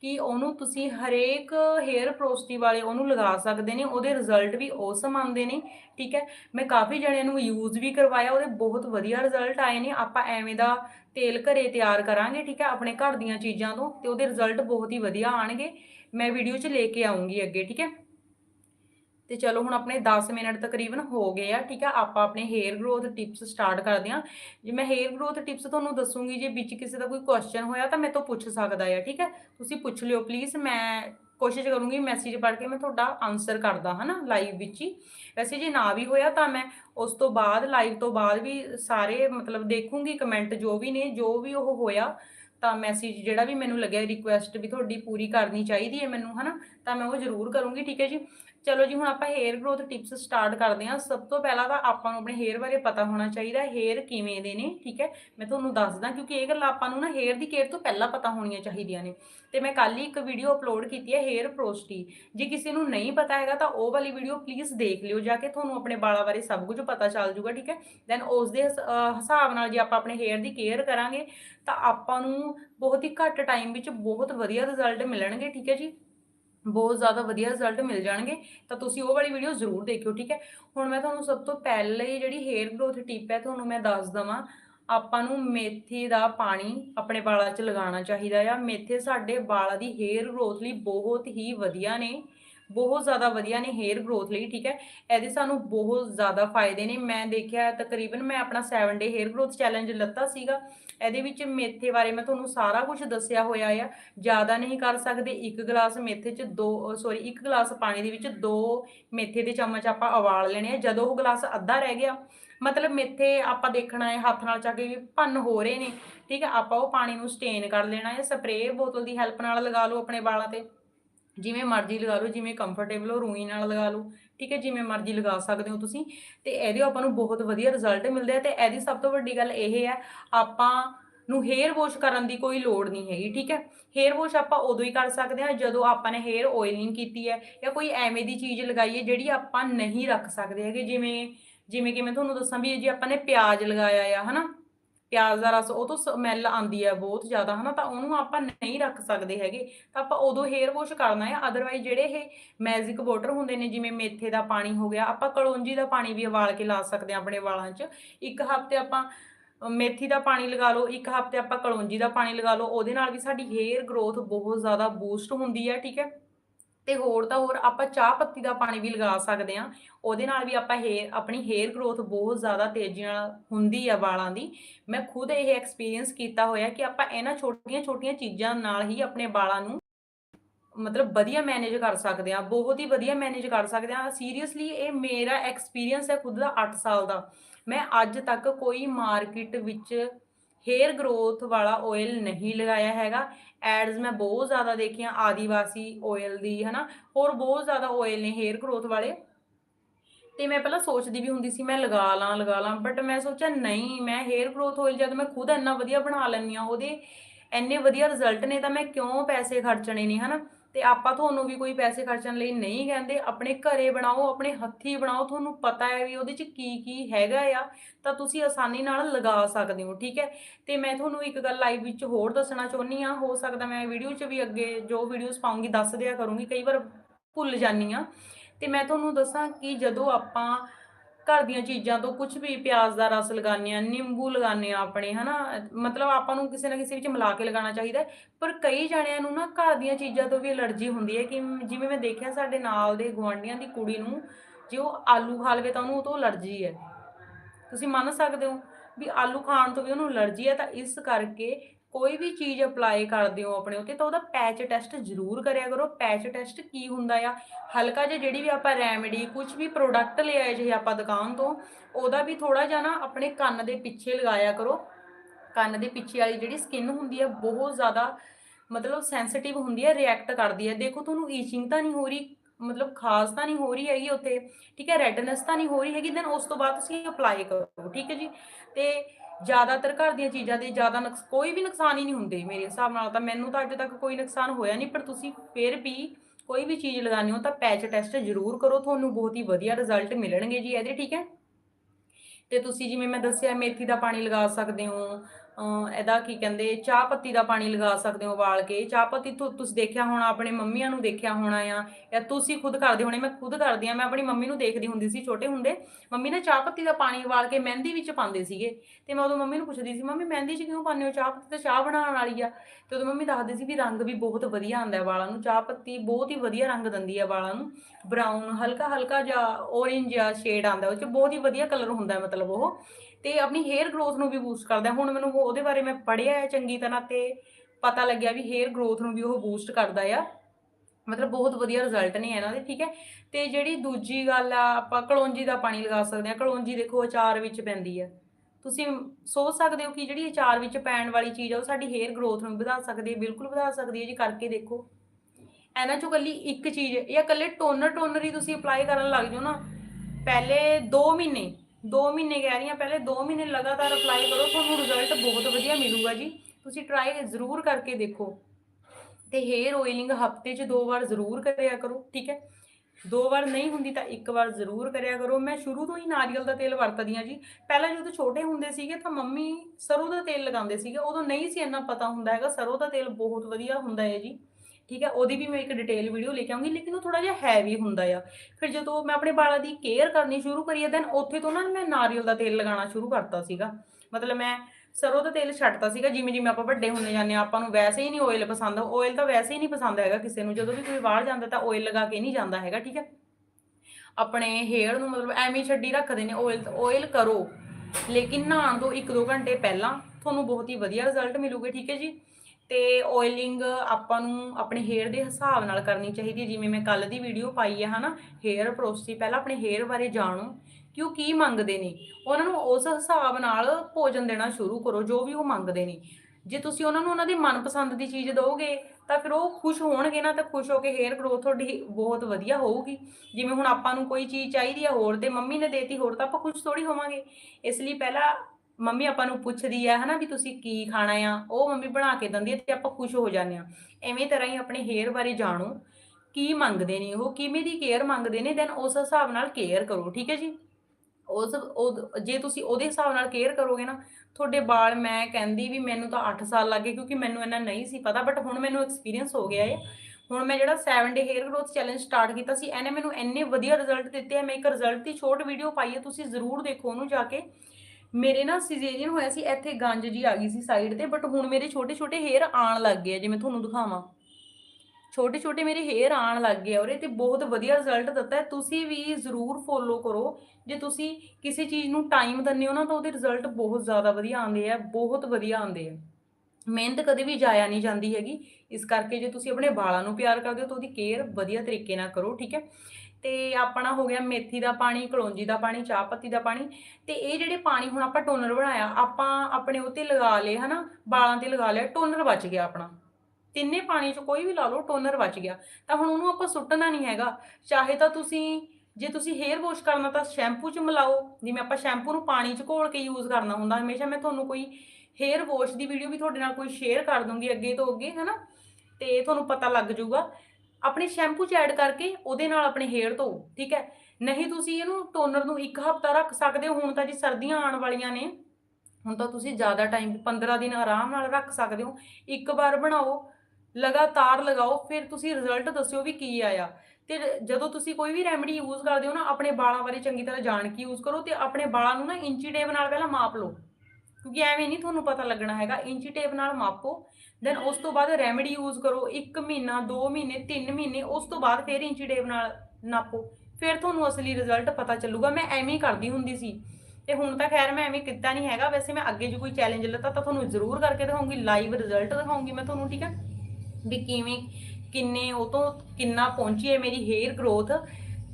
ਕਿ ਉਹਨੂੰ ਤੁਸੀਂ ਹਰੇਕ ਹੇਅਰ ਪ੍ਰੋਸਟੀ ਵਾਲੇ ਉਹਨੂੰ ਲਗਾ ਸਕਦੇ ਨੇ, ਉਹਦੇ ਰਿਜ਼ਲਟ ਵੀ ਔਸਮ ਆਉਂਦੇ ਨੇ, ਠੀਕ ਹੈ? ਮੈਂ ਕਾਫੀ ਜਣਿਆਂ ਨੂੰ ਯੂਜ਼ ਵੀ ਕਰਵਾਇਆ, ਉਹਦੇ ਬਹੁਤ ਵਧੀਆ ਰਿਜ਼ਲਟ ਆਏ ਨੇ, ਆਪਾਂ ਐਵੇਂ ਦਾ ਤੇਲ ਘਰੇ ਤਿਆਰ ਕਰਾਂਗੇ, ਠੀਕ ਹੈ? ਆਪਣੇ ਘਰ ਦੀਆਂ ਚੀਜ਼ਾਂ ਤੋਂ, ਤੇ ਉਹਦੇ ਰਿਜ਼ਲਟ ਬਹੁਤ ਹੀ ਵਧੀਆ ਆਣਗੇ ਮੈਂ ਵੀਡੀਓ 'ਚ ਲੈ ਕੇ ਆਉਂਗੀ ਅੱਗੇ, ਠੀਕ ਹੈ? ਤੇ ਚਲੋ ਹੁਣ ਆਪਣੇ 10 ਮਿੰਟ ਤਕਰੀਬਨ ਹੋ ਗਏ ਆ, ਠੀਕ ਆ? ਆਪਾਂ ਆਪਣੇ ਹੇਅਰ ਗਰੋਥ ਟਿਪਸ ਸਟਾਰਟ ਕਰਦੇ ਆ। ਜੇ ਮੈਂ ਹੇਅਰ ਗਰੋਥ ਟਿਪਸ ਤੁਹਾਨੂੰ ਦੱਸੂਗੀ, ਜੇ ਵਿੱਚ ਕਿਸੇ ਦਾ ਕੋਈ ਕੁਐਸਚਨ ਹੋਇਆ ਤਾਂ ਮੇਰੇ ਤੋਂ ਪੁੱਛ ਸਕਦਾ ਆ, ਠੀਕ ਹੈ ਤੁਸੀਂ ਪੁੱਛ ਲਿਓ ਪਲੀਜ਼ ਮੈਂ ਕੋਸ਼ਿਸ਼ ਕਰੂੰਗੀ ਮੈਸੇਜ ਪੜ੍ਹ ਕੇ ਮੈਂ ਤੁਹਾਡਾ ਆਨਸਰ ਕਰਦਾ, ਹਨਾ ਲਾਈਵ ਵਿੱਚ ਹੀ। ਵੈਸੇ ਜੇ ਨਾ ਵੀ ਹੋਇਆ ਤਾਂ ਮੈਂ ਉਸ ਤੋਂ ਬਾਅਦ ਲਾਈਵ ਤੋਂ ਬਾਅਦ ਵੀ ਸਾਰੇ ਮਤਲਬ ਦੇਖੂੰਗੀ ਕਮੈਂਟ ਜੋ ਵੀ ਨੇ, ਜੋ ਵੀ ਉਹ ਹੋਇਆ ਤਾਂ ਮੈਸੇਜ ਜਿਹੜਾ ਵੀ ਮੈਨੂੰ ਲੱਗਿਆ ਰਿਕੁਐਸਟ ਵੀ ਤੁਹਾਡੀ ਪੂਰੀ ਕਰਨੀ ਚਾਹੀਦੀ ਹੈ ਮੈਨੂੰ, ਹਨਾ? ਤਾਂ ਮੈਂ ਉਹ ਜ਼ਰੂਰ ਕਰੂੰਗੀ, ਠੀਕ ਹੈ ਜੀ? ਚਲੋ ਜੀ, ਹੁਣ ਆਪਾਂ ਹੇਅਰ ਗਰੋਥ ਟਿਪਸ ਸਟਾਰਟ ਕਰਦੇ ਹਾਂ। ਸਭ ਤੋਂ ਪਹਿਲਾਂ ਤਾਂ ਆਪਾਂ ਨੂੰ ਆਪਣੇ ਹੇਅਰ ਬਾਰੇ ਪਤਾ ਹੋਣਾ ਚਾਹੀਦਾ ਹੇਅਰ ਕਿਵੇਂ ਦੇ ਨੇ, ਠੀਕ ਹੈ? ਮੈਂ ਤੁਹਾਨੂੰ ਦੱਸਦਾ, ਕਿਉਂਕਿ ਇਹ ਗੱਲਾਂ ਆਪਾਂ ਨੂੰ ਨਾ ਹੇਅਰ ਦੀ ਕੇਅਰ ਤੋਂ ਪਹਿਲਾਂ ਪਤਾ ਹੋਣੀਆਂ ਚਾਹੀਦੀਆਂ ਨੇ। ਤੇ ਮੈਂ ਕੱਲ ਹੀ ਇੱਕ ਵੀਡੀਓ ਅਪਲੋਡ ਕੀਤੀ ਹੈ ਹੇਅਰ ਪ੍ਰੋਸਟੀ ਜੇ ਕਿਸੇ ਨੂੰ ਨਹੀਂ ਪਤਾ ਹੈਗਾ, ਤਾਂ ਉਹ ਵਾਲੀ ਵੀਡੀਓ ਪਲੀਜ਼ ਦੇਖ ਲਿਓ ਜਾ ਕੇ, ਤੁਹਾਨੂੰ ਆਪਣੇ ਵਾਲਾਂ ਬਾਰੇ ਸਭ ਕੁਝ ਪਤਾ ਚੱਲ ਜਾਊਗਾ, ਠੀਕ ਹੈ? ਦੈਨ ਉਸ ਦੇ ਹਿਸਾਬ ਨਾਲ ਜੇ ਆਪਾਂ ਆਪਣੇ ਹੇਅਰ ਦੀ ਕੇਅਰ ਕਰਾਂਗੇ, ਤਾਂ ਆਪਾਂ ਨੂੰ ਬਹੁਤ ਹੀ ਘੱਟ ਟਾਈਮ ਵਿੱਚ ਬਹੁਤ ਵਧੀਆ ਰਿਜ਼ਲਟ ਮਿਲਣਗੇ, ਠੀਕ ਹੈ ਜੀ? ਬਹੁਤ ਜ਼ਿਆਦਾ ਵਧੀਆ ਰਿਜ਼ਲਟ ਮਿਲ ਜਾਣਗੇ, ਤਾਂ ਤੁਸੀਂ ਉਹ ਵਾਲੀ ਵੀਡੀਓ ਜ਼ਰੂਰ ਦੇਖਿਓ, ਠੀਕ ਹੈ? ਹੁਣ ਮੈਂ ਤੁਹਾਨੂੰ ਸਭ ਤੋਂ ਪਹਿਲੇ ਜਿਹੜੀ ਹੇਅਰ ਗਰੋਥ ਟਿਪ ਹੈ, ਤੁਹਾਨੂੰ ਮੈਂ ਦੱਸ ਦਵਾਂ। ਆਪਾਂ ਨੂੰ ਮੇਥੀ ਦਾ ਪਾਣੀ ਆਪਣੇ ਵਾਲਾਂ 'ਚ ਲਗਾਉਣਾ ਚਾਹੀਦਾ ਆ। ਮੇਥੇ ਸਾਡੇ ਵਾਲਾਂ ਦੀ ਹੇਅਰ ਗਰੋਥ ਲਈ ਬਹੁਤ ਹੀ ਵਧੀਆ ਨੇ। ਬਹੁਤ ਜ਼ਿਆਦਾ ਵਧੀਆ ਨੇ ਹੇਅਰ ਗਰੋਥ ਲਈ, ਠੀਕ ਹੈ? ਇਹਦੇ ਸਾਨੂੰ ਬਹੁਤ ਜ਼ਿਆਦਾ ਫਾਇਦੇ ਨੇ। ਮੈਂ ਦੇਖਿਆ ਤਕਰੀਬਨ ਮੈਂ ਆਪਣਾ 7 ਡੇ ਹੇਅਰ ਗਰੋਥ ਚੈਲੰਜ ਲੱਤਾ ਸੀਗਾ। ਇਹਦੇ ਵਿੱਚ ਮੇਥੇ ਬਾਰੇ ਮੈਂ ਤੁਹਾਨੂੰ ਸਾਰਾ ਕੁਝ ਦੱਸਿਆ ਹੋਇਆ ਆ। ਜ਼ਿਆਦਾ ਨਹੀਂ ਕਰ ਸਕਦੇ। ਇੱਕ ਗਲਾਸ ਮੇਥੇ 'ਚ ਦੋ ਸੌਰੀ ਇੱਕ ਗਲਾਸ ਪਾਣੀ ਦੇ ਵਿੱਚ ਦੋ ਮੇਥੇ ਦੇ ਚਮਚ ਆਪਾਂ ਉਬਾਲ ਲੈਣੇ ਆ। ਜਦੋਂ ਉਹ ਗਲਾਸ ਅੱਧਾ ਰਹਿ ਗਿਆ, ਮਤਲਬ ਮੇਥੇ ਆਪਾਂ ਦੇਖਣਾ ਹੈ ਹੱਥ ਨਾਲ ਚੱਕ ਕੇ ਵੀ ਭੰਨ ਹੋ ਰਹੇ ਨੇ। ਠੀਕ ਹੈ? ਆਪਾਂ ਉਹ ਪਾਣੀ ਨੂੰ ਸਟੇਨ ਕਰ ਲੈਣਾ ਹੈ। ਸਪਰੇਅ ਬੋਤਲ ਦੀ ਹੈਲਪ ਨਾਲ ਲਗਾ ਲਓ ਆਪਣੇ ਵਾਲਾਂ ਤੇ। ਜਿਵੇਂ ਮਰਜ਼ੀ ਲਗਾ ਲਓ, ਜਿਵੇਂ ਕੰਫਰਟੇਬਲ ਹੋ ਰੂਈ ਨਾਲ ਲਗਾ ਲਓ, ਠੀਕ ਹੈ, ਜਿਵੇਂ ਮਰਜ਼ੀ ਲਗਾ ਸਕਦੇ ਹੋ ਤੁਸੀਂ, ਤੇ ਇਹਦੇ ਆਪਾਂ ਨੂੰ ਬਹੁਤ ਵਧੀਆ ਰਿਜ਼ਲਟ ਮਿਲਦੇ ਆ, ਤੇ ਇਹਦੀ ਸਭ ਤੋਂ ਵੱਡੀ ਗੱਲ ਇਹ ਹੈ, ਆਪਾਂ ਨੂੰ ਹੇਅਰ ਵਾਸ਼ ਕਰਨ ਦੀ ਕੋਈ ਲੋੜ ਨਹੀਂ ਹੈਗੀ, ਠੀਕ ਹੈ ਹੇਅਰ ਵਾਸ਼ ਆਪਾਂ ਉਦੋਂ ਹੀ ਕਰ ਸਕਦੇ ਹਾਂ, ਜਦੋਂ ਆਪਾਂ ਨੇ ਹੇਅਰ ਆਇਲਿੰਗ ਕੀਤੀ ਹੈ, ਜਾਂ ਕੋਈ ਐਵੇਂ ਦੀ ਚੀਜ਼ ਲਗਾਈ ਹੈ, ਜਿਹੜੀ ਆਪਾਂ ਨਹੀਂ ਰੱਖ ਸਕਦੇ ਹੈਗੇ, ਜਿਵੇਂ ਜਿਵੇਂ ਕਿ ਮੈਂ ਤੁਹਾਨੂੰ ਦੱਸਾਂ ਵੀ ਜੇ ਆਪਾਂ ਨੇ ਪਿਆਜ਼ ਲਗਾਇਆ ਆ, ਹਨਾ ਪਿਆਜ਼ ਦਾ ਰਸ, ਉਹ ਤੋਂ ਸਮੈਲ ਆਉਂਦੀ ਹੈ ਬਹੁਤ ਜ਼ਿਆਦਾ, ਹਨਾ, ਤਾਂ ਉਹਨੂੰ ਆਪਾਂ ਨਹੀਂ ਰੱਖ ਸਕਦੇ ਹੈਗੇ, ਤਾਂ ਆਪਾਂ ਉਦੋਂ ਹੇਅਰ ਵਾਸ਼ ਕਰਨਾ ਹੈ ਅਦਰਵਾਈਜ਼ ਜਿਹੜੇ ਇਹ ਮੈਜਿਕ ਵਾਟਰ ਹੁੰਦੇ ਨੇ, ਜਿਵੇਂ ਮੇਥੇ ਦਾ ਪਾਣੀ ਹੋ ਗਿਆ, ਆਪਾਂ ਕਲੌਂਜੀ ਦਾ ਪਾਣੀ ਵੀ ਉਬਾਲ ਕੇ ਲਾ ਸਕਦੇ ਹਾਂ ਆਪਣੇ ਵਾਲਾਂ 'ਚ, ਇੱਕ ਹਫ਼ਤੇ ਆਪਾਂ ਮੇਥੀ ਦਾ ਪਾਣੀ ਲਗਾ ਲਓ, ਇੱਕ ਹਫ਼ਤੇ ਆਪਾਂ ਕਲੌਂਜੀ ਦਾ ਪਾਣੀ ਲਗਾ ਲਓ, ਉਹਦੇ ਨਾਲ ਵੀ ਸਾਡੀ ਹੇਅਰ ਗਰੋਥ ਬਹੁਤ ਜ਼ਿਆਦਾ ਬੂਸਟ ਹੁੰਦੀ ਹੈ, ਠੀਕ ਹੈ? ਤੇ ਹੋਰ ਤਾਂ ਹੋਰ ਆਪਾਂ ਚਾਹ ਪੱਤੀ ਦਾ ਪਾਣੀ ਵੀ ਲਗਾ ਸਕਦੇ ਹਾਂ। ਉਹਦੇ ਨਾਲ ਵੀ ਆਪਾਂ ਹੇਅਰ ਆਪਣੀ ਹੇਅਰ ਗਰੋਥ ਬਹੁਤ ਜ਼ਿਆਦਾ ਤੇਜ਼ੀ ਨਾਲ ਹੁੰਦੀ ਆ ਵਾਲਾਂ ਦੀ। ਮੈਂ ਖੁਦ ਇਹ ਐਕਸਪੀਰੀਅੰਸ ਕੀਤਾ ਹੋਇਆ ਕਿ ਆਪਾਂ ਇਹਨਾਂ ਛੋਟੀਆਂ-ਛੋਟੀਆਂ ਚੀਜ਼ਾਂ ਨਾਲ ਹੀ ਆਪਣੇ ਵਾਲਾਂ ਨੂੰ ਮਤਲਬ ਵਧੀਆ ਮੈਨੇਜ ਕਰ ਸਕਦੇ ਹਾਂ, ਬਹੁਤ ਹੀ ਵਧੀਆ ਮੈਨੇਜ ਕਰ ਸਕਦੇ ਹਾਂ। ਸੀਰੀਅਸਲੀ ਇਹ ਮੇਰਾ ਐਕਸਪੀਰੀਅੰਸ ਹੈ ਖੁਦ ਦਾ 8 ਸਾਲ ਦਾ। ਮੈਂ ਅੱਜ ਤੱਕ ਕੋਈ ਮਾਰਕੀਟ ਵਿੱਚ ਹੇਅਰ ਗਰੋਥ ਵਾਲਾ ਆਇਲ ਨਹੀਂ ਲਗਾਇਆ ਹੈਗਾ। ਐਡਸ ਮੈਂ ਬਹੁਤ ਜ਼ਿਆਦਾ ਦੇਖੀਆਂ, ਆਦੀਵਾਸੀ ਆਇਲ ਦੀ, ਹਨਾ? ਹੋਰ ਬਹੁਤ ਜ਼ਿਆਦਾ ਆਇਲ ਨੇ ਹੇਅਰ ਗਰੋਥ ਵਾਲੇ। ਤੇ ਮੈਂ ਪਹਿਲਾਂ ਸੋਚਦੀ ਵੀ ਹੁੰਦੀ ਸੀ, ਮੈਂ ਲਗਾ ਲਾਂ ਲਗਾ ਲਾਂ ਬਟ ਮੈਂ ਸੋਚਿਆ ਨਹੀਂ, ਮੈਂ ਹੇਅਰ ਗਰੋਥ ਆਇਲ ਜਦ ਮੈਂ ਖੁਦ ਇੰਨਾ ਵਧੀਆ ਬਣਾ ਲੈਂਦੀ ਆ ਉਹਦੇ ਇੰਨੇ ਵਧੀਆ ਰਿਜ਼ਲਟ ਨੇ, ਤਾਂ ਮੈਂ ਕਿਉਂ ਪੈਸੇ ਖਰਚਣੇ ਨੇ, ਹਨਾ? ਤੇ ਆਪਾਂ ਤੁਹਾਨੂੰ ਵੀ ਕੋਈ ਪੈਸੇ ਖਰਚਣ ਲਈ ਨਹੀਂ ਕਹਿੰਦੇ, ਆਪਣੇ ਘਰੇ ਬਣਾਓ, ਆਪਣੇ ਹੱਥੀ ਬਣਾਓ, ਤੁਹਾਨੂੰ ਪਤਾ ਹੈ ਵੀ ਉਹਦੇ ਚ ਕੀ ਕੀ ਹੈਗਾ ਆ, ਤਾਂ ਤੁਸੀਂ ਆਸਾਨੀ ਨਾਲ ਲਗਾ ਸਕਦੇ ਹੋ, ਠੀਕ ਹੈ? ਤੇ ਮੈਂ ਤੁਹਾਨੂੰ ਇੱਕ ਗੱਲ ਲਾਈਵ ਵਿੱਚ ਹੋਰ ਦੱਸਣਾ ਚਾਹੁੰਦੀ ਆ ਹੋ ਸਕਦਾ ਮੈਂ ਵੀਡੀਓ 'ਚ ਵੀ ਅੱਗੇ ਜੋ ਵੀਡੀਓਜ਼ ਪਾਉਂਗੀ, ਦੱਸ ਦਿਆ ਕਰੂੰਗੀ, ਕਈ ਵਾਰ ਭੁੱਲ ਜਾਂਦੀ ਆ ਤੇ ਮੈਂ ਤੁਹਾਨੂੰ ਦੱਸਾਂ ਕਿ ਜਦੋਂ ਆਪਾਂ ਘਰ ਦੀਆਂ ਚੀਜ਼ਾਂ ਤੋਂ ਕੁਝ ਵੀ ਪਿਆਜ਼ ਦਾ ਰਸ ਲਗਾਉਂਦੇ ਆ ਨਿੰਬੂ ਲਗਾਉਂਦੇ ਆ ਆਪਣੇ, ਹਨਾ? ਮਤਲਬ ਆਪਾਂ ਨੂੰ ਕਿਸੇ ਨਾ ਕਿਸੇ ਵਿੱਚ ਮਿਲਾ ਕੇ ਲਗਾਉਣਾ ਚਾਹੀਦਾ ਪਰ ਕਈ ਜਣਿਆਂ ਨੂੰ ਨਾ ਘਰ ਦੀਆਂ ਚੀਜ਼ਾਂ ਤੋਂ ਵੀ ਅਲਰਜੀ ਹੁੰਦੀ ਹੈ ਕਿ ਜਿਵੇਂ ਮੈਂ ਦੇਖਿਆ ਸਾਡੇ ਨਾਲ ਦੇ ਗੁਆਂਢੀਆਂ ਦੀ ਕੁੜੀ ਨੂੰ, ਜੇ ਉਹ ਆਲੂ ਖਾ ਲਵੇ ਤਾਂ ਉਹਨੂੰ ਉਹ ਤੋਂ ਅਲਰਜੀ ਹੈ। ਤੁਸੀਂ ਮੰਨ ਸਕਦੇ ਹੋ ਵੀ ਆਲੂ ਖਾਣ ਤੋਂ ਵੀ ਉਹਨੂੰ ਅਲਰਜੀ ਹੈ ਤਾਂ ਇਸ ਕਰਕੇ ਕੋਈ ਵੀ ਚੀਜ਼ ਅਪਲਾਈ ਕਰਦੇ ਹੋ ਆਪਣੇ ਉੱਤੇ ਤਾਂ ਉਹਦਾ ਪੈਚ ਟੈਸਟ ਜ਼ਰੂਰ ਕਰਿਆ ਕਰੋ। ਪੈਚ ਟੈਸਟ ਕੀ ਹੁੰਦਾ ਆ? ਹਲਕਾ ਜਿਹਾ ਜਿਹੜੀ ਵੀ ਆਪਾਂ ਰੈਮਡੀ ਕੁਝ ਵੀ ਪ੍ਰੋਡਕਟ ਲਿਆਏ ਜੇ ਆਪਾਂ ਦੁਕਾਨ ਤੋਂ, ਉਹਦਾ ਵੀ ਥੋੜਾ ਜਿਹਾ ਨਾ ਆਪਣੇ ਕੰਨ ਦੇ ਪਿੱਛੇ ਲਗਾਇਆ ਕਰੋ। ਕੰਨ ਦੇ ਪਿੱਛੇ ਵਾਲੀ ਜਿਹੜੀ ਸਕਿਨ ਹੁੰਦੀ ਆ, ਬਹੁਤ ਜ਼ਿਆਦਾ ਮਤਲਬ ਸੈਂਸਿਟਿਵ ਹੁੰਦੀ ਹੈ ਰਿਐਕਟ ਕਰਦੀ ਹੈ ਦੇਖੋ ਤੁਹਾਨੂੰ ਈਚਿੰਗ ਤਾਂ ਨਹੀਂ ਹੋ ਰਹੀ, ਮਤਲਬ ਖਾਸ ਤਾਂ ਨਹੀਂ ਹੋ ਰਹੀ ਹੈਗੀ ਉੱਥੇ, ਠੀਕ ਹੈ ਰੈਡਨੈਸ ਤਾਂ ਨਹੀਂ ਹੋ ਰਹੀ ਹੈਗੀ ਦੈਨ ਉਸ ਤੋਂ ਬਾਅਦ ਤੁਸੀਂ ਅਪਲਾਈ ਕਰੋ, ਠੀਕ ਹੈ ਜੀ। ਤੇ ਜ਼ਿਆਦਾਤਰ ਘਰ ਦੀਆਂ ਚੀਜ਼ਾਂ ਦੇ ਜ਼ਿਆਦਾ ਨੁਕਸ, ਕੋਈ ਵੀ ਨੁਕਸਾਨ ਹੀ ਨਹੀਂ ਹੁੰਦੇ ਮੇਰੇ ਹਿਸਾਬ ਨਾਲ ਤਾਂ ਮੈਨੂੰ ਤਾਂ ਅੱਜ ਤੱਕ ਕੋਈ ਨੁਕਸਾਨ ਹੋਇਆ ਨਹੀਂ, ਪਰ ਤੁਸੀਂ ਫਿਰ ਵੀ ਕੋਈ ਵੀ ਚੀਜ਼ ਲਗਾਉਂਦੇ ਹੋ ਤਾਂ ਪੈਚ ਟੈਸਟ ਜ਼ਰੂਰ ਕਰੋ, ਤੁਹਾਨੂੰ ਬਹੁਤ ਹੀ ਵਧੀਆ ਰਿਜ਼ਲਟ ਮਿਲਣਗੇ ਜੀ ਇਹਦੇ, ਠੀਕ ਹੈ? ਤੇ ਤੁਸੀਂ ਜਿਵੇਂ ਮੈਂ ਦੱਸਿਆ, ਮੇਥੀ ਦਾ ਪਾਣੀ ਲਗਾ ਸਕਦੇ ਹੋ ਇਹਦਾ ਕੀ ਕਹਿੰਦੇ, ਚਾਹ ਪੱਤੀ ਦਾ ਪਾਣੀ ਲਗਾ ਸਕਦੇ ਹੋ ਉਬਾਲ ਕੇ। ਚਾਹ ਪੱਤੀ ਤੁਸੀਂ ਦੇਖਿਆ ਹੋਣਾ, ਆਪਣੇ ਮੰਮੀਆਂ ਨੂੰ ਦੇਖਿਆ ਹੋਣਾ ਆ, ਜਾਂ ਤੁਸੀਂ ਖੁਦ ਕਰਦੇ ਹੋਣੇ। ਮੈਂ ਖੁਦ ਕਰਦੀ ਆ ਮੈਂ ਆਪਣੀ ਮੰਮੀ ਨੂੰ ਦੇਖਦੀ ਹੁੰਦੀ ਸੀ ਛੋਟੇ ਹੁੰਦੇ। ਮੰਮੀ ਨੇ ਚਾਹ ਪੱਤੀ ਦਾ ਪਾਣੀ ਉਬਾਲ ਕੇ ਮਹਿੰਦੀ ਵਿੱਚ ਪਾਉਂਦੇ ਸੀਗੇ। ਤੇ ਮੈਂ ਉਦੋਂ ਮੰਮੀ ਨੂੰ ਪੁੱਛਦੀ ਸੀ, ਮੰਮੀ, ਮਹਿੰਦੀ 'ਚ ਕਿਉਂ ਪਾਉਂਦੇ ਹੋ? ਚਾਹ ਪੱਤੀ ਤਾਂ ਚਾਹ ਬਣਾਉਣ ਵਾਲੀ ਆ। ਤੇ ਉਦੋਂ ਮੰਮੀ ਦੱਸਦੀ ਸੀ ਵੀ ਰੰਗ ਵੀ ਬਹੁਤ ਵਧੀਆ ਆਉਂਦਾ ਹੈ ਵਾਲਾਂ ਨੂੰ। ਚਾਹ ਪੱਤੀ ਬਹੁਤ ਹੀ ਵਧੀਆ ਰੰਗ ਦਿੰਦੀ ਹੈ ਵਾਲਾਂ ਨੂੰ। ਬਰਾਊਨ ਹਲਕਾ ਹਲਕਾ ਜਿਹਾ orange ਜਿਹਾ ਸ਼ੇਡ ਆਉਂਦਾ, ਉਹ 'ਚ ਬਹੁਤ ਹੀ ਵਧੀਆ ਕਲਰ ਹੁੰਦਾ ਮਤਲਬ ਉਹ। ਤੇ ਆਪਣੀ ਹੇਅਰ ਗਰੋਥ ਨੂੰ ਵੀ ਬੂਸਟ ਕਰਦਾ ਹੁਣ ਮੈਨੂੰ ਉਹਦੇ ਬਾਰੇ ਮੈਂ ਪੜ੍ਹਿਆ ਹੈ ਚੰਗੀ ਤਰ੍ਹਾਂ ਤੇ ਪਤਾ ਲੱਗਿਆ ਵੀ ਹੇਅਰ ਗਰੋਥ ਨੂੰ ਵੀ ਉਹ ਬੂਸਟ ਕਰਦਾ ਆ। ਮਤਲਬ ਬਹੁਤ ਵਧੀਆ ਰਿਜ਼ਲਟ ਨੇ ਇਹਨਾਂ ਦੇ, ਠੀਕ ਹੈ। ਤੇ ਜਿਹੜੀ ਦੂਜੀ ਗੱਲ ਆ, ਆਪਾਂ ਕਲੌਂਜੀ ਦਾ ਪਾਣੀ ਲਗਾ ਸਕਦੇ ਹਾਂ। ਕਲੌਂਜੀ ਦੇਖੋ ਅਚਾਰ ਵਿੱਚ ਪੈਂਦੀ ਹੈ। ਤੁਸੀਂ ਸੋਚ ਸਕਦੇ ਹੋ ਕਿ ਜਿਹੜੀ ਅਚਾਰ ਵਿੱਚ ਪੈਣ ਵਾਲੀ ਚੀਜ਼ ਆ, ਉਹ ਸਾਡੀ ਹੇਅਰ ਗਰੋਥ ਨੂੰ ਵਧਾ ਸਕਦੀ ਹੈ, ਬਿਲਕੁਲ ਵਧਾ ਸਕਦੀ ਹੈ। ਜੀ ਕਰਕੇ ਦੇਖੋ, ਇਹਨਾਂ ਚੋਂ ਕੱਲੀ ਇੱਕ ਚੀਜ਼, ਜਾਂ ਕੱਲੇ ਟੋਨਰ ਟੋਨਰ ਹੀ ਤੁਸੀਂ ਅਪਲਾਈ ਕਰਨ ਲੱਗ ਜਾਓ ਨਾ, ਪਹਿਲੇ 2 ਮਹੀਨੇ 2 ਮਹੀਨੇ ਕਹਿ ਰਹੀ ਹਾਂ, ਪਹਿਲੇ 2 ਮਹੀਨੇ ਲਗਾਤਾਰ ਅਪਲਾਈ ਕਰੋ, ਤੁਹਾਨੂੰ ਰਿਜ਼ਲਟ ਬਹੁਤ ਵਧੀਆ ਮਿਲੂਗਾ ਜੀ। ਤੁਸੀਂ ਟਰਾਈ ਜ਼ਰੂਰ ਕਰਕੇ ਦੇਖੋ। ਤੇ ਹੇਅਰ ਆਇਲਿੰਗ ਹਫ਼ਤੇ 'ਚ ਦੋ ਵਾਰ ਜ਼ਰੂਰ ਕਰਿਆ ਕਰੋ, ਠੀਕ ਹੈ? ਦੋ ਵਾਰ ਨਹੀਂ ਹੁੰਦੀ ਤਾਂ ਇੱਕ ਵਾਰ ਜ਼ਰੂਰ ਕਰਿਆ ਕਰੋ। ਮੈਂ ਸ਼ੁਰੂ ਤੋਂ ਹੀ ਨਾਰੀਅਲ ਦਾ ਤੇਲ ਵਰਤਦੀ ਹਾਂ ਜੀ। ਪਹਿਲਾਂ ਜਦੋਂ ਛੋਟੇ ਹੁੰਦੇ ਸੀਗੇ ਤਾਂ ਮੰਮੀ ਸਰੋਂ ਦਾ ਤੇਲ ਲਗਾਉਂਦੇ ਸੀਗੇ। ਉਦੋਂ ਨਹੀਂ ਸੀ ਇੰਨਾ ਪਤਾ ਹੁੰਦਾ ਹੈਗਾ, ਸਰੋਂ ਦਾ ਤੇਲ ਬਹੁਤ ਵਧੀਆ ਹੁੰਦਾ ਹੈ ਜੀ। ਠੀਕ ਹੈ, ਉਹਦੀ ਵੀ ਮੈਂ ਇੱਕ ਡਿਟੇਲ ਵੀਡੀਓ ਲੈ ਕੇ ਆਉਂਗੀ ਲੇਕਿਨ ਉਹ ਥੋੜਾ ਜਿਹਾ ਹੈਵੀ ਹੁੰਦਾ ਆ। ਫਿਰ ਜਦੋਂ ਮੈਂ ਆਪਣੇ ਵਾਲਾਂ ਦੀ ਕੇਅਰ ਕਰਨੀ ਸ਼ੁਰੂ ਕਰੀ ਦੈਨ ਉੱਥੇ ਤੋਂ ਨਾ ਮੈਂ ਨਾਰੀਅਲ ਦਾ ਤੇਲ ਲਗਾਉਣਾ ਸ਼ੁਰੂ ਕਰਤਾ ਸੀਗਾ। ਮਤਲਬ ਮੈਂ ਸਰੋਂ ਦਾ ਤੇਲ ਛੱਡਤਾ ਸੀਗਾ, ਜਿਵੇਂ ਜਿਵੇਂ ਆਪਾਂ ਵੱਡੇ ਹੁੰਦੇ ਜਾਂਦੇ ਆ, ਆਪਾਂ ਨੂੰ ਵੈਸੇ ਹੀ ਨਹੀਂ ਆਇਲ ਪਸੰਦ ਆਇਲ ਤਾਂ ਵੈਸੇ ਹੀ ਨਹੀਂ ਪਸੰਦ ਹੈਗਾ ਕਿਸੇ ਨੂੰ, ਜਦੋਂ ਵੀ ਕੋਈ ਬਾਹਰ ਜਾਂਦਾ ਤਾਂ ਆਇਲ ਲਗਾ ਕੇ ਨਹੀਂ ਜਾਂਦਾ ਹੈਗਾ, ਠੀਕ ਹੈ। ਆਪਣੇ ਹੇਅਰ ਨੂੰ ਮਤਲਬ ਐਵੇਂ ਛੱਡੀ ਰੱਖਦੇ ਨੇ ਆਇਲ ਆਇਲ ਕਰੋ। ਲੇਕਿਨ ਨਹਾਉਣ ਤੋਂ 1-2 ਘੰਟੇ ਪਹਿਲਾਂ ਤੁਹਾਨੂੰ ਬਹੁਤ ਹੀ ਵਧੀਆ ਰਿਜ਼ਲਟ ਮਿਲੂਗੇ, ਠੀਕ ਹੈ ਜੀ। ਤੇ ਆਇਲਿੰਗ ਆਪਾਂ ਨੂੰ ਆਪਣੇ ਹੇਅਰ ਦੇ ਹਿਸਾਬ ਨਾਲ ਕਰਨੀ ਚਾਹੀਦੀ ਹੈ। ਜਿਵੇਂ ਮੈਂ ਕੱਲ ਦੀ ਵੀਡੀਓ ਪਾਈ ਹੈ, ਹਨਾ ਹੇਅਰ ਪ੍ਰੋਸੈਸ ਪਹਿਲਾਂ ਆਪਣੇ ਹੇਅਰ ਬਾਰੇ ਜਾਣੋ, ਕਿ ਉਹ ਕੀ ਮੰਗਦੇ ਨੇ। ਉਹਨਾਂ ਨੂੰ ਉਸ ਹਿਸਾਬ ਨਾਲ ਭੋਜਨ ਦੇਣਾ ਸ਼ੁਰੂ ਕਰੋ, ਜੋ ਵੀ ਉਹ ਮੰਗਦੇ ਨੇ। ਜੇ ਤੁਸੀਂ ਉਹਨਾਂ ਨੂੰ ਉਹਨਾਂ ਦੀ ਮਨਪਸੰਦ ਦੀ ਚੀਜ਼ ਦਿਓਗੇ, ਤਾਂ ਫਿਰ ਉਹ ਖੁਸ਼ ਹੋਣਗੇ ਨਾ, ਤਾਂ ਖੁਸ਼ ਹੋ ਕੇ ਹੇਅਰ ਗਰੋਥ ਤੁਹਾਡੀ ਬਹੁਤ ਵਧੀਆ ਹੋਊਗੀ। ਜਿਵੇਂ ਹੁਣ ਆਪਾਂ ਨੂੰ ਕੋਈ ਚੀਜ਼ ਚਾਹੀਦੀ ਆ ਹੋਰ ਤੇ ਮੰਮੀ ਨੇ ਦੇਤੀ, ਹੋਰ ਤਾਂ ਆਪਾਂ ਖੁਸ਼ ਥੋੜੀ ਹੋਵਾਂਗੇ। ਇਸ ਲਈ ਪਹਿਲਾਂ ਮੰਮੀ ਆਪਾਂ ਨੂੰ ਪੁੱਛਦੀ ਆ, ਹਨਾ ਵੀ ਤੁਸੀਂ ਕੀ ਖਾਣਾ ਆ? ਉਹ ਮੰਮੀ ਬਣਾ ਕੇ ਦਿੰਦੀ ਹੈ ਤੇ ਆਪਾਂ ਖੁਸ਼ ਹੋ ਜਾਂਦੇ ਆ। ਐਵੇਂ ਤਰ੍ਹਾਂ ਹੀ ਆਪਣੇ ਹੇਅਰ ਬਾਰੇ ਜਾਣੋ, ਕੀ ਮੰਗਦੇ ਨੇ ਉਹ, ਕਿਵੇਂ ਦੀ ਕੇਅਰ ਮੰਗਦੇ ਨੇ ਦੈਨ ਉਸ ਹਿਸਾਬ ਨਾਲ ਕੇਅਰ ਕਰੋ, ਠੀਕ ਹੈ ਜੀ? ਉਸ, ਉਹ- ਜੇ ਤੁਸੀਂ ਉਹਦੇ ਹਿਸਾਬ ਨਾਲ ਕੇਅਰ ਕਰੋਗੇ ਨਾ, ਤੁਹਾਡੇ ਵਾਲ ਮੈਂ ਕਹਿੰਦੀ ਵੀ ਮੈਨੂੰ ਤਾਂ 8 ਸਾਲ ਲੱਗੇ ਕਿਉਂਕਿ ਮੈਨੂੰ ਇਹਨਾਂ ਨਹੀਂ ਸੀ ਪਤਾ ਬਟ ਹੁਣ ਮੈਨੂੰ ਐਕਸਪੀਰੀਅੰਸ ਹੋ ਗਿਆ ਹੈ ਹੁਣ ਮੈਂ ਜਿਹੜਾ 7 day hair growth challenge start ਕੀਤਾ ਸੀ, ਇਹਨੇ ਮੈਨੂੰ ਇੰਨੇ ਵਧੀਆ ਰਿਜ਼ਲਟ ਦਿੱਤੇ ਆ, ਮੈਂ ਇੱਕ ਰਿਜ਼ਲਟ ਦੀ ਛੋਟ ਵੀਡੀਓ ਪਾਈ ਹੈ ਤੁਸੀਂ ਜ਼ਰੂਰ ਦੇਖੋ ਉਹਨੂੰ ਜਾ ਕੇ। ਮੇਰੇ ਨਾ ਸਿਜ਼ੇਰੀਅਨ ਹੋਇਆ ਸੀ, ਇੱਥੇ ਗੰਜ ਜੀ ਆ ਗਈ ਸੀ ਸਾਈਡ ਤੇ ਬਟ ਹੁਣ ਮੇਰੇ ਛੋਟੇ ਛੋਟੇ ਹੇਅਰ ਆਣ ਲੱਗ ਗਏ ਆ ਜਿਵੇਂ ਤੁਹਾਨੂੰ ਦਿਖਾਵਾਂ। ਛੋਟੇ ਛੋਟੇ ਮੇਰੇ ਹੇਅਰ ਆਣ ਲੱਗ ਗਏ ਆ ਇਹ ਤੇ ਬਹੁਤ ਵਧੀਆ ਰਿਜ਼ਲਟ ਦਿੱਤਾ ਹੈ। ਤੁਸੀਂ ਵੀ ਜ਼ਰੂਰ ਫੋਲੋ ਕਰੋ। ਜੇ ਤੁਸੀਂ ਕਿਸੇ ਚੀਜ਼ ਨੂੰ ਟਾਈਮ ਦਿੰਦੇ ਹੋ ਨਾ, ਤਾਂ ਉਹਦੇ ਰਿਜ਼ਲਟ ਬਹੁਤ ਜ਼ਿਆਦਾ ਵਧੀਆ ਆਉਂਦੇ ਆ, ਬਹੁਤ ਵਧੀਆ ਆਉਂਦੇ ਆ। ਮਿਹਨਤ ਕਦੇ ਵੀ ਜਾਇਆ ਨਹੀਂ ਜਾਂਦੀ ਹੈਗੀ। ਇਸ ਕਰਕੇ ਜੇ ਤੁਸੀਂ ਆਪਣੇ ਵਾਲਾਂ ਨੂੰ ਪਿਆਰ ਕਰਦੇ ਹੋ, ਤਾਂ ਉਹਦੀ ਕੇਅਰ ਵਧੀਆ ਤਰੀਕੇ ਨਾਲ ਕਰੋ, ਠੀਕ ਹੈ? ਤੇ ਆਪਣਾ ਹੋ ਗਿਆ ਮੇਥੀ ਦਾ ਪਾਣੀ, ਕਲੌਂਜੀ ਦਾ ਪਾਣੀ, ਚਾਹ ਪੱਤੀ ਦਾ ਪਾਣੀ ਤੇ ਇਹ ਜਿਹੜੇ ਪਾਣੀ ਹੁਣ ਆਪਾਂ ਟੋਨਰ ਬਣਾਇਆ, ਆਪਾਂ ਆਪਣੇ ਉੱਤੇ ਲਗਾ ਲਏ ਹਨਾ, ਵਾਲਾਂ ਤੇ ਲਗਾ ਲਿਆ, ਟੋਨਰ ਬਚ ਗਿਆ ਆਪਣਾ। ਤਿੰਨੇ ਪਾਣੀ ਚ ਕੋਈ ਵੀ ਲਾ ਲਓ, ਟੋਨਰ ਬਚ ਗਿਆ। ਤਾਂ ਹੁਣ ਉਹਨੂੰ ਆਪਾਂ ਸੁੱਟਣਾ ਨਹੀਂ ਹੈਗਾ। ਚਾਹੇ ਤਾਂ ਤੁਸੀਂ, ਜੇ ਤੁਸੀਂ ਹੇਅਰ ਵਾਸ਼ ਕਰਨਾ ਤਾਂ ਸ਼ੈਂਪੂ ਚ ਮਿਲਾਓ, ਜਿਵੇਂ ਆਪਾਂ ਸ਼ੈਂਪੂ ਨੂੰ ਪਾਣੀ ਚ ਘੋਲ ਕੇ ਯੂਜ਼ ਕਰਨਾ ਹੁੰਦਾ, ਹਮੇਸ਼ਾ ਮੈਂ ਤੁਹਾਨੂੰ ਕੋਈ ਹੇਅਰ ਵਾਸ਼ ਦੀ ਵੀਡੀਓ ਵੀ ਤੁਹਾਡੇ ਨਾਲ ਕੋਈ ਸ਼ੇਅਰ ਕਰ ਦੂੰਗੀ ਅੱਗੇ ਤੋਂ ਅੱਗੇ, ਹਨਾ? ਤੇ ਤੁਹਾਨੂੰ ਪਤਾ ਲੱਗ ਜਾਊਗਾ। ਆਪਣੇ ਸ਼ੈਂਪੂ ਚ ਐਡ ਕਰਕੇ ਉਹਦੇ ਨਾਲ ਆਪਣੇ ਹੇਅਰ ਧੋ ਠੀਕ ਹੈ? ਨਹੀਂ ਤੁਸੀਂ ਇਹਨੂੰ ਟੋਨਰ ਨੂੰ ਇੱਕ ਹਫ਼ਤਾ ਰੱਖ ਸਕਦੇ ਹੋ, ਹੁਣ ਤਾਂ ਜੀ ਸਰਦੀਆਂ ਆਉਣ ਵਾਲੀਆਂ ਨੇ। ਹੁਣ ਤਾਂ ਤੁਸੀਂ ਜ਼ਿਆਦਾ ਟਾਈਮ 15 ਦਿਨ ਆਰਾਮ ਨਾਲ ਰੱਖ ਸਕਦੇ ਹੋ। ਇੱਕ ਵਾਰ ਬਣਾਓ, ਲਗਾਤਾਰ ਲਗਾਓ, ਫਿਰ ਤੁਸੀਂ ਰਿਜ਼ਲਟ ਦੱਸਿਓ ਵੀ ਕੀ ਆਇਆ। ਤੇ ਜਦੋਂ ਤੁਸੀਂ ਕੋਈ ਵੀ ਰੈਮਡੀ ਯੂਜ਼ ਕਰਦੇ ਹੋ ਨਾ, ਆਪਣੇ ਵਾਲਾਂ ਬਾਰੇ ਚੰਗੀ ਤਰ੍ਹਾਂ ਜਾਣ ਕੇ ਯੂਜ਼ ਕਰੋ ਤੇ ਆਪਣੇ ਵਾਲਾਂ ਨੂੰ ਨਾ ਇੰਚੀ ਟੇਪ ਨਾਲ ਪਹਿਲਾਂ ਮਾਪ ਲਓ। ਕਿਉਂਕਿ ਐਵੇਂ ਨਹੀਂ ਤੁਹਾਨੂੰ ਪਤਾ ਲੱਗਣਾ ਹੈਗਾ, ਇੰਚੀ ਟੇਪ ਨਾਲ ਮਾਪੋ ਦੈਨ ਉਸ ਤੋਂ ਬਾਅਦ ਰੈਮੇਡੀ ਯੂਜ਼ ਕਰੋ 1 ਮਹੀਨਾ 2 ਮਹੀਨੇ 3 ਮਹੀਨੇ, ਉਸ ਤੋਂ ਬਾਅਦ ਫਿਰ ਇੰਚੀ ਟੇਪ ਨਾਲ ਨਾਪੋ। ਫਿਰ ਤੁਹਾਨੂੰ ਅਸਲੀ ਰਿਜ਼ਲਟ ਪਤਾ ਚੱਲੂਗਾ, ਮੈਂ ਐਵੇਂ ਹੀ ਕਰਦੀ ਹੁੰਦੀ ਸੀ। ਤੇ ਹੁਣ ਤਾਂ ਖੈਰ ਮੈਂ ਐਵੇਂ ਕੀਤਾ ਨਹੀਂ ਹੈਗਾ, ਵੈਸੇ ਮੈਂ ਅੱਗੇ ਜੇ ਕੋਈ ਚੈਲੰਜ ਲੱਤਾ ਤਾਂ ਤੁਹਾਨੂੰ ਜ਼ਰੂਰ ਕਰਕੇ ਦਿਖਾਉਂਗੀ ਲਾਈਵ ਰਿਜ਼ਲਟ ਦਿਖਾਉਂਗੀ ਮੈਂ ਤੁਹਾਨੂੰ, ਠੀਕ ਹੈ? ਵੀ ਕਿਵੇਂ, ਕਿੰਨੇ ਉਹ ਤੋਂ ਕਿੰਨਾ ਪਹੁੰਚੀ ਹੈ ਮੇਰੀ ਹੇਅਰ ਗਰੋਥ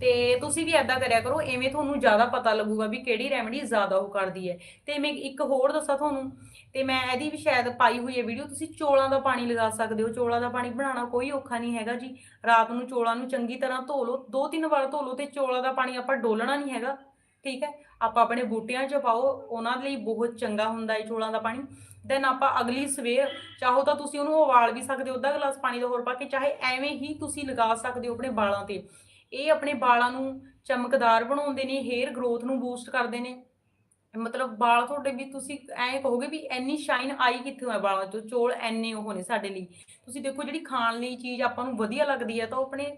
ਤੇ ਤੁਸੀਂ ਵੀ ਐਦਾਂ ਕਰਿਆ ਕਰੋ, ਐਵੇਂ ਤੁਹਾਨੂੰ ਜ਼ਿਆਦਾ ਪਤਾ ਲੱਗੂਗਾ ਵੀ ਕਿਹੜੀ ਰੈਮਡੀ ਜ਼ਿਆਦਾ ਉਹ ਕਰਦੀ ਹੈ। ਤੇ ਮੈਂ ਇੱਕ ਹੋਰ ਦੱਸਾਂ ਤੁਹਾਨੂੰ, ਤੇ ਮੈਂ ਇਹਦੀ ਵੀ ਸ਼ਾਇਦ ਪਾਈ ਹੋਈ ਹੈ ਵੀਡੀਓ ਤੁਸੀਂ ਚੋਲਾਂ ਦਾ ਪਾਣੀ ਲਗਾ ਸਕਦੇ ਹੋ। ਚੋਲਾਂ ਦਾ ਪਾਣੀ ਬਣਾਉਣਾ ਕੋਈ ਔਖਾ ਨਹੀਂ ਹੈਗਾ ਜੀ। ਰਾਤ ਨੂੰ ਚੋਲਾਂ ਨੂੰ ਚੰਗੀ ਤਰ੍ਹਾਂ ਧੋ ਲਓ, ਦੋ ਤਿੰਨ ਵਾਰ ਧੋ ਲਓ ਤੇ ਚੋਲਾਂ ਦਾ ਪਾਣੀ ਆਪਾਂ ਡੋਲਣਾ ਨਹੀਂ ਹੈਗਾ, ਠੀਕ ਹੈ? ਆਪਾਂ ਆਪਣੇ ਬੂਟਿਆਂ 'ਚ ਪਾਓ, ਉਹਨਾਂ ਲਈ ਬਹੁਤ ਚੰਗਾ ਹੁੰਦਾ ਹੈ ਚੋਲਾਂ ਦਾ ਪਾਣੀ। ਦੈਨ ਆਪਾਂ ਅਗਲੀ ਸਵੇਰ, ਚਾਹੋ ਤਾਂ ਤੁਸੀਂ ਉਹਨੂੰ ਉਬਾਲ ਵੀ ਸਕਦੇ ਹੋ, ਅੱਧਾ ਗਲਾਸ ਪਾਣੀ ਦਾ ਹੋਰ ਪਾ ਕੇ, ਚਾਹੇ ਐਵੇਂ ਹੀ ਤੁਸੀਂ ਲਗਾ ਸਕਦੇ ਹੋ ਆਪਣੇ ਵਾਲਾਂ ਤੇ। ਇਹ ਆਪਣੇ ਵਾਲਾਂ ਨੂੰ ਚਮਕਦਾਰ ਬਣਾਉਂਦੇ ਨੇ ਹੇਅਰ ਗਰੋਥ ਨੂੰ ਬੂਸਟ ਕਰਦੇ ਨੇ। ਮਤਲਬ ਵਾਲ ਤੁਹਾਡੇ ਵੀ ਤੁਸੀਂ ਐਂ ਕਹੋਗੇ ਵੀ ਇੰਨੀ ਸ਼ਾਈਨ ਆਈ ਕਿੱਥੋਂ ਹੈ ਵਾਲਾਂ ਤੋਂ ਚੋਲ ਐਨੇ ਉਹ ਨੇ ਸਾਡੇ ਲਈ। ਤੁਸੀਂ ਦੇਖੋ ਜਿਹੜੀ ਖਾਣ ਲਈ ਚੀਜ਼ ਆਪਾਂ ਨੂੰ ਵਧੀਆ ਲੱਗਦੀ ਹੈ, ਤਾਂ ਉਹ ਆਪਣੇ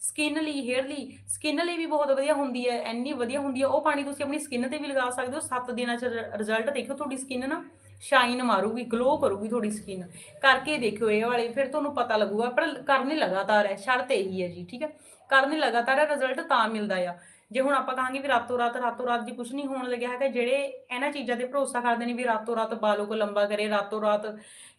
ਸਕਿਨ ਲਈ ਹੇਅਰ ਲਈ ਸਕਿਨ ਲਈ ਵੀ ਬਹੁਤ ਵਧੀਆ ਹੁੰਦੀ ਹੈ, ਇੰਨੀ ਵਧੀਆ ਹੁੰਦੀ ਹੈ। ਉਹ ਪਾਣੀ ਤੁਸੀਂ ਆਪਣੀ ਸਕਿਨ ਤੇ ਵੀ ਲਗਾ ਸਕਦੇ ਹੋ। 7 ਦਿਨਾਂ ਚ ਰਿਜ਼ਲਟ ਦੇਖੋ ਤੁਹਾਡੀ ਸਕਿਨ ਨਾ ਸ਼ਾਈਨ ਮਾਰੂਗੀ ਗਲੋ ਕਰੂਗੀ ਤੁਹਾਡੀ ਸਕਿਨ ਕਰਕੇ ਦੇਖਿਓ ਇਹ ਵਾਲੇ, ਫਿਰ ਤੁਹਾਨੂੰ ਪਤਾ ਲੱਗੂਗਾ, ਪਰ ਕਰਨੀ ਲਗਾਤਾਰ ਹੈ, ਸ਼ਰਤ ਇਹੀ ਹੈ ਜੀ, ਠੀਕ ਹੈ। ਕਰਨ ਲਗਾਤਾਰ ਰਿਜ਼ਲਟ ਤਾਂ ਮਿਲਦਾ ਆ। ਜੇ ਹੁਣ ਆਪਾਂ ਕਹਾਂਗੇ ਵੀ ਰਾਤੋਂ ਰਾਤ ਰਾਤੋਂ ਰਾਤ ਜੀ ਕੁਝ ਨਹੀਂ ਹੋਣ ਲੱਗਿਆ ਹੈਗਾ, ਜਿਹੜੇ ਇਹਨਾਂ ਚੀਜ਼ਾਂ ਤੇ ਭਰੋਸਾ ਕਰਦੇ ਨੇ ਵੀ ਰਾਤੋਂ ਰਾਤ ਬਾਲੋ ਕੋ ਲੰਬਾ ਕਰੇ, ਰਾਤੋਂ ਰਾਤ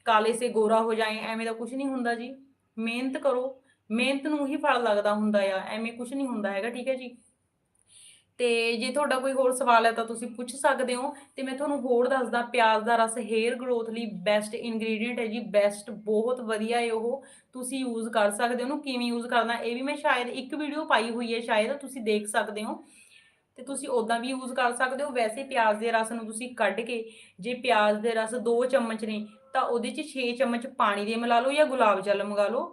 ਕਾਲੇ ਸੇ ਗੋਰਾ ਹੋ ਜਾਏ, ਐਵੇਂ ਦਾ ਕੁਝ ਨਹੀਂ ਹੁੰਦਾ ਜੀ। ਮਿਹਨਤ ਕਰੋ। ਮਿਹਨਤ ਨੂੰ ਹੀ ਫਲ ਲੱਗਦਾ ਹੁੰਦਾ ਆ, ਐਵੇਂ ਕੁਝ ਨਹੀਂ ਹੁੰਦਾ ਹੈਗਾ, ਠੀਕ ਹੈ ਜੀ। ਤੇ ਜੇ ਤੁਹਾਡਾ ਕੋਈ ਹੋਰ ਸਵਾਲ ਹੈ ਤਾਂ ਤੁਸੀਂ ਪੁੱਛ ਸਕਦੇ ਹੋ ਤੇ ਮੈਂ ਤੁਹਾਨੂੰ ਹੋਰ ਦੱਸਦਾ, ਪਿਆਜ਼ ਦਾ ਰਸ ਹੇਅਰ ਗਰੋਥ ਲਈ ਬੈਸਟ ਇਨਗਰੀਡੀਅੰਟ ਹੈ ਜੀ ਬੈਸਟ ਬਹੁਤ ਵਧੀਆ ਹੈ ਉਹ, ਤੁਸੀਂ ਯੂਜ਼ ਕਰ ਸਕਦੇ ਹੋ, ਉਹਨੂੰ ਕਿਵੇਂ ਯੂਜ਼ ਕਰਨਾ, ਇਹ ਵੀ ਮੈਂ ਸ਼ਾਇਦ ਇੱਕ ਵੀਡੀਓ ਪਾਈ ਹੋਈ ਹੈ ਸ਼ਾਇਦ, ਤੁਸੀਂ ਦੇਖ ਸਕਦੇ ਹੋ, ਤੇ ਤੁਸੀਂ ਉਦਾਂ ਵੀ ਯੂਜ਼ ਕਰ ਸਕਦੇ ਹੋ, ਵੈਸੇ ਪਿਆਜ਼ ਦੇ ਰਸ ਨੂੰ ਤੁਸੀਂ ਕੱਢ ਕੇ, ਜੇ ਪਿਆਜ਼ ਦੇ ਰਸ 2 ਚਮਚ ਨੇ, ਤਾਂ ਉਹਦੇ 'ਚ 6 ਚਮਚ ਪਾਣੀ ਦੇ ਮਿਲਾ ਲਓ ਜਾਂ ਗੁਲਾਬ ਜਲ ਮੰਗਾ ਲਓ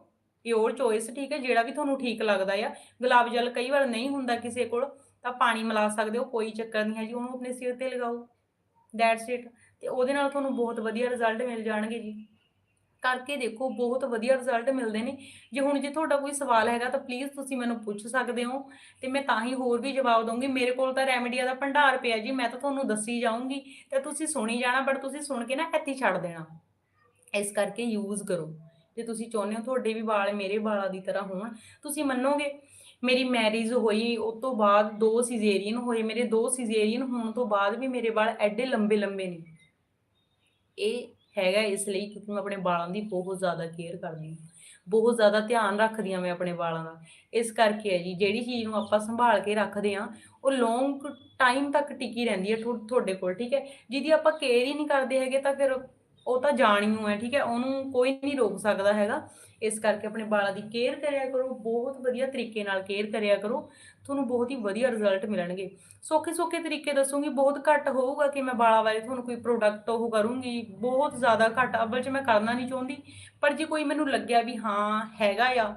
ਯੋਰ ਚੋਇਸ ਠੀਕ ਹੈ, ਜਿਹੜਾ ਵੀ ਤੁਹਾਨੂੰ ਠੀਕ ਲੱਗਦਾ ਆ, ਗੁਲਾਬ ਜਲ ਕਈ ਵਾਰ ਨਹੀਂ ਹੁੰਦਾ ਕਿਸੇ ਕੋਲ ਤਾਂ ਪਾਣੀ ਮਿਲਾ ਸਕਦੇ ਹੋ, ਕੋਈ ਚੱਕਰ ਨਹੀਂ ਹੈ ਜੀ, ਉਹਨੂੰ ਆਪਣੇ ਸਿਰ ਤੇ ਲਗਾਓ ਦੈਟਸ ਇਟ ਤੇ ਉਹਦੇ ਨਾਲ ਤੁਹਾਨੂੰ ਬਹੁਤ ਵਧੀਆ ਰਿਜ਼ਲਟ ਮਿਲ ਜਾਣਗੇ ਜੀ। ਕਰਕੇ ਦੇਖੋ, ਬਹੁਤ ਵਧੀਆ ਰਿਜ਼ਲਟ ਮਿਲਦੇ ਨੇ। ਜੇ ਹੁਣ ਜੇ ਤੁਹਾਡਾ ਕੋਈ ਸਵਾਲ ਹੈਗਾ ਤਾਂ ਪਲੀਜ਼ ਤੁਸੀਂ ਮੈਨੂੰ ਪੁੱਛ ਸਕਦੇ ਹੋ, ਤੇ ਮੈਂ ਤਾਂ ਹੀ ਹੋਰ ਵੀ ਜਵਾਬ ਦਊਂਗੀ। ਮੇਰੇ ਕੋਲ ਤਾਂ ਰੈਮਡੀਆ ਦਾ ਭੰਡਾਰ ਪਿਆ ਜੀ, ਮੈਂ ਤਾਂ ਤੁਹਾਨੂੰ ਦੱਸੀ ਜਾਊਂਗੀ, ਤੇ ਤੁਸੀਂ ਸੁਣੀ ਜਾਣਾ ਬਟ ਤੁਸੀਂ ਸੁਣ ਕੇ ਨਾ ਇੱਥੇ ਛੱਡ ਦੇਣਾ। ਇਸ ਕਰਕੇ ਯੂਜ਼ ਕਰੋ। ਜੇ ਤੁਸੀਂ ਚਾਹੁੰਦੇ ਹੋ ਤੁਹਾਡੇ ਵੀ ਵਾਲ ਮੇਰੇ ਵਾਲਾਂ ਦੀ ਤਰ੍ਹਾਂ ਹੋਣ, ਤੁਸੀਂ ਮੰਨੋਗੇ? ਮੇਰੀ ਮੈਰਿਜ ਹੋਈ ਉਸ ਤੋਂ ਬਾਅਦ ਦੋ ਸਿਜ਼ੇਰੀਅਨ ਹੋਏ, ਮੇਰੇ ਦੋ ਸਿਜ਼ੇਰੀਅਨ ਹੋਣ ਤੋਂ ਬਾਅਦ ਵੀ ਮੇਰੇ ਵਾਲ ਐਡੇ ਲੰਬੇ ਲੰਬੇ ਨੇ। ਇਹ ਹੈਗਾ ਇਸ ਲਈ ਕਿਉਂਕਿ ਮੈਂ ਆਪਣੇ ਵਾਲਾਂ ਦੀ ਬਹੁਤ ਜ਼ਿਆਦਾ ਕੇਅਰ ਕਰਦੀ ਹਾਂ। ਬਹੁਤ ਜ਼ਿਆਦਾ ਧਿਆਨ ਰੱਖਦੀ ਹਾਂ ਮੈਂ ਆਪਣੇ ਵਾਲਾਂ ਦਾ। ਇਸ ਕਰਕੇ ਹੈ ਜੀ, ਜਿਹੜੀ ਚੀਜ਼ ਨੂੰ ਆਪਾਂ ਸੰਭਾਲ ਕੇ ਰੱਖਦੇ ਹਾਂ, ਉਹ ਲੌਂਗ ਟਾਈਮ ਤੱਕ ਟਿਕੀ ਰਹਿੰਦੀ ਹੈ ਤੁਹਾ- ਤੁਹਾਡੇ ਕੋਲ, ਠੀਕ ਹੈ? ਜਿਹਦੀ ਆਪਾਂ ਕੇਅਰ ਹੀ ਨਹੀਂ ਕਰਦੇ ਹੈਗੇ ਤਾਂ ਫਿਰ ਉਹ ਤਾਂ ਜਾਣੀਓ ਹੈ, ਠੀਕ ਹੈ? ਉਹਨੂੰ ਕੋਈ ਨਹੀਂ ਰੋਕ ਸਕਦਾ ਹੈਗਾ। ਇਸ ਕਰਕੇ ਆਪਣੇ ਵਾਲਾਂ ਦੀ ਕੇਅਰ ਕਰਿਆ ਕਰੋ, ਬਹੁਤ ਵਧੀਆ ਤਰੀਕੇ ਨਾਲ ਕੇਅਰ ਕਰਿਆ ਕਰੋ, ਤੁਹਾਨੂੰ ਬਹੁਤ ਹੀ ਵਧੀਆ ਰਿਜ਼ਲਟ ਮਿਲਣਗੇ। ਸੌਖੇ ਸੌਖੇ ਤਰੀਕੇ ਦੱਸੂਗੀ, ਬਹੁਤ ਘੱਟ ਹੋਊਗਾ ਕਿ ਮੈਂ ਵਾਲਾਂ ਬਾਰੇ ਤੁਹਾਨੂੰ ਕੋਈ ਪ੍ਰੋਡਕਟ ਉਹ ਕਰੂੰਗੀ, ਬਹੁਤ ਜ਼ਿਆਦਾ ਘੱਟ, ਅਵਲ 'ਚ ਮੈਂ ਕਰਨਾ ਨਹੀਂ ਚਾਹੁੰਦੀ, ਪਰ ਜੇ ਕੋਈ ਮੈਨੂੰ ਲੱਗਿਆ ਵੀ ਹਾਂ, ਹੈਗਾ ਆ,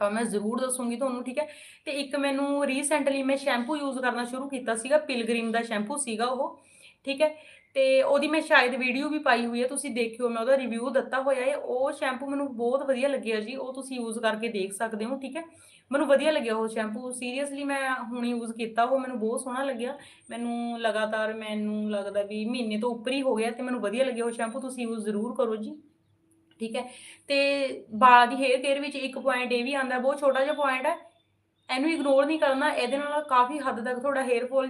ਤਾਂ ਮੈਂ ਜ਼ਰੂਰ ਦੱਸੂੰਗੀ ਤੁਹਾਨੂੰ, ਠੀਕ ਹੈ? ਤੇ ਇੱਕ ਮੈਨੂੰ ਰੀਸੈਂਟਲੀ ਮੈਂ ਸ਼ੈਂਪੂ ਯੂਜ਼ ਕਰਨਾ ਸ਼ੁਰੂ ਕੀਤਾ ਸੀਗਾ ਪਿਲਗ੍ਰਿਮ ਦਾ ਸ਼ੈਂਪੂ ਸੀਗਾ ਉਹ, ਠੀਕ ਹੈ? ਤੇ ਉਹਦੀ ਮੈਂ ਸ਼ਾਇਦ ਵੀਡੀਓ ਵੀ ਪਾਈ ਹੋਈ ਹੈ ਤੁਸੀਂ ਦੇਖਿਓ, ਮੈਂ ਉਹਦਾ ਰਿਵਿਊ ਦਿੱਤਾ ਹੋਇਆ ਹੈ। ਉਹ ਸ਼ੈਂਪੂ ਮੈਨੂੰ ਬਹੁਤ ਵਧੀਆ ਲੱਗਿਆ ਜੀ, ਉਹ ਤੁਸੀਂ ਯੂਜ਼ ਕਰਕੇ ਦੇਖ ਸਕਦੇ ਹੋ, ਠੀਕ ਹੈ? ਮੈਨੂੰ ਵਧੀਆ ਲੱਗਿਆ ਉਹ ਸ਼ੈਂਪੂ ਸੀਰੀਅਸਲੀ ਮੈਂ ਹੁਣ ਯੂਜ਼ ਕੀਤਾ, ਉਹ ਮੈਨੂੰ ਬਹੁਤ ਸੋਹਣਾ ਲੱਗਿਆ। ਮੈਨੂੰ ਲਗਾਤਾਰ ਮੈਨੂੰ ਲੱਗਦਾ ਵੀ ਮਹੀਨੇ ਤੋਂ ਉੱਪਰ ਹੀ ਹੋ ਗਿਆ ਤੇ ਮੈਨੂੰ ਵਧੀਆ ਲੱਗਿਆ ਉਹ ਸ਼ੈਂਪੂ ਤੁਸੀਂ ਯੂਜ਼ ਜ਼ਰੂਰ ਕਰੋ ਜੀ, ਠੀਕ ਹੈ? ਤੇ ਬਾਲ ਦੀ ਹੇਅਰ ਕੇਅਰ ਵਿੱਚ ਇੱਕ ਪੁਆਇੰਟ ਇਹ ਵੀ ਆਂਦਾ ਬਹੁਤ ਛੋਟਾ ਜਿਹਾ ਪੁਆਇੰਟ ਹੈ, ਇਹਨੂੰ ਇਗਨੋਰ ਨਹੀਂ ਕਰਨਾ, ਇਹਦੇ ਨਾਲ ਕਾਫੀ ਹੱਦ ਤੱਕ ਤੁਹਾਡਾ ਹੇਅਰ ਫਾਲ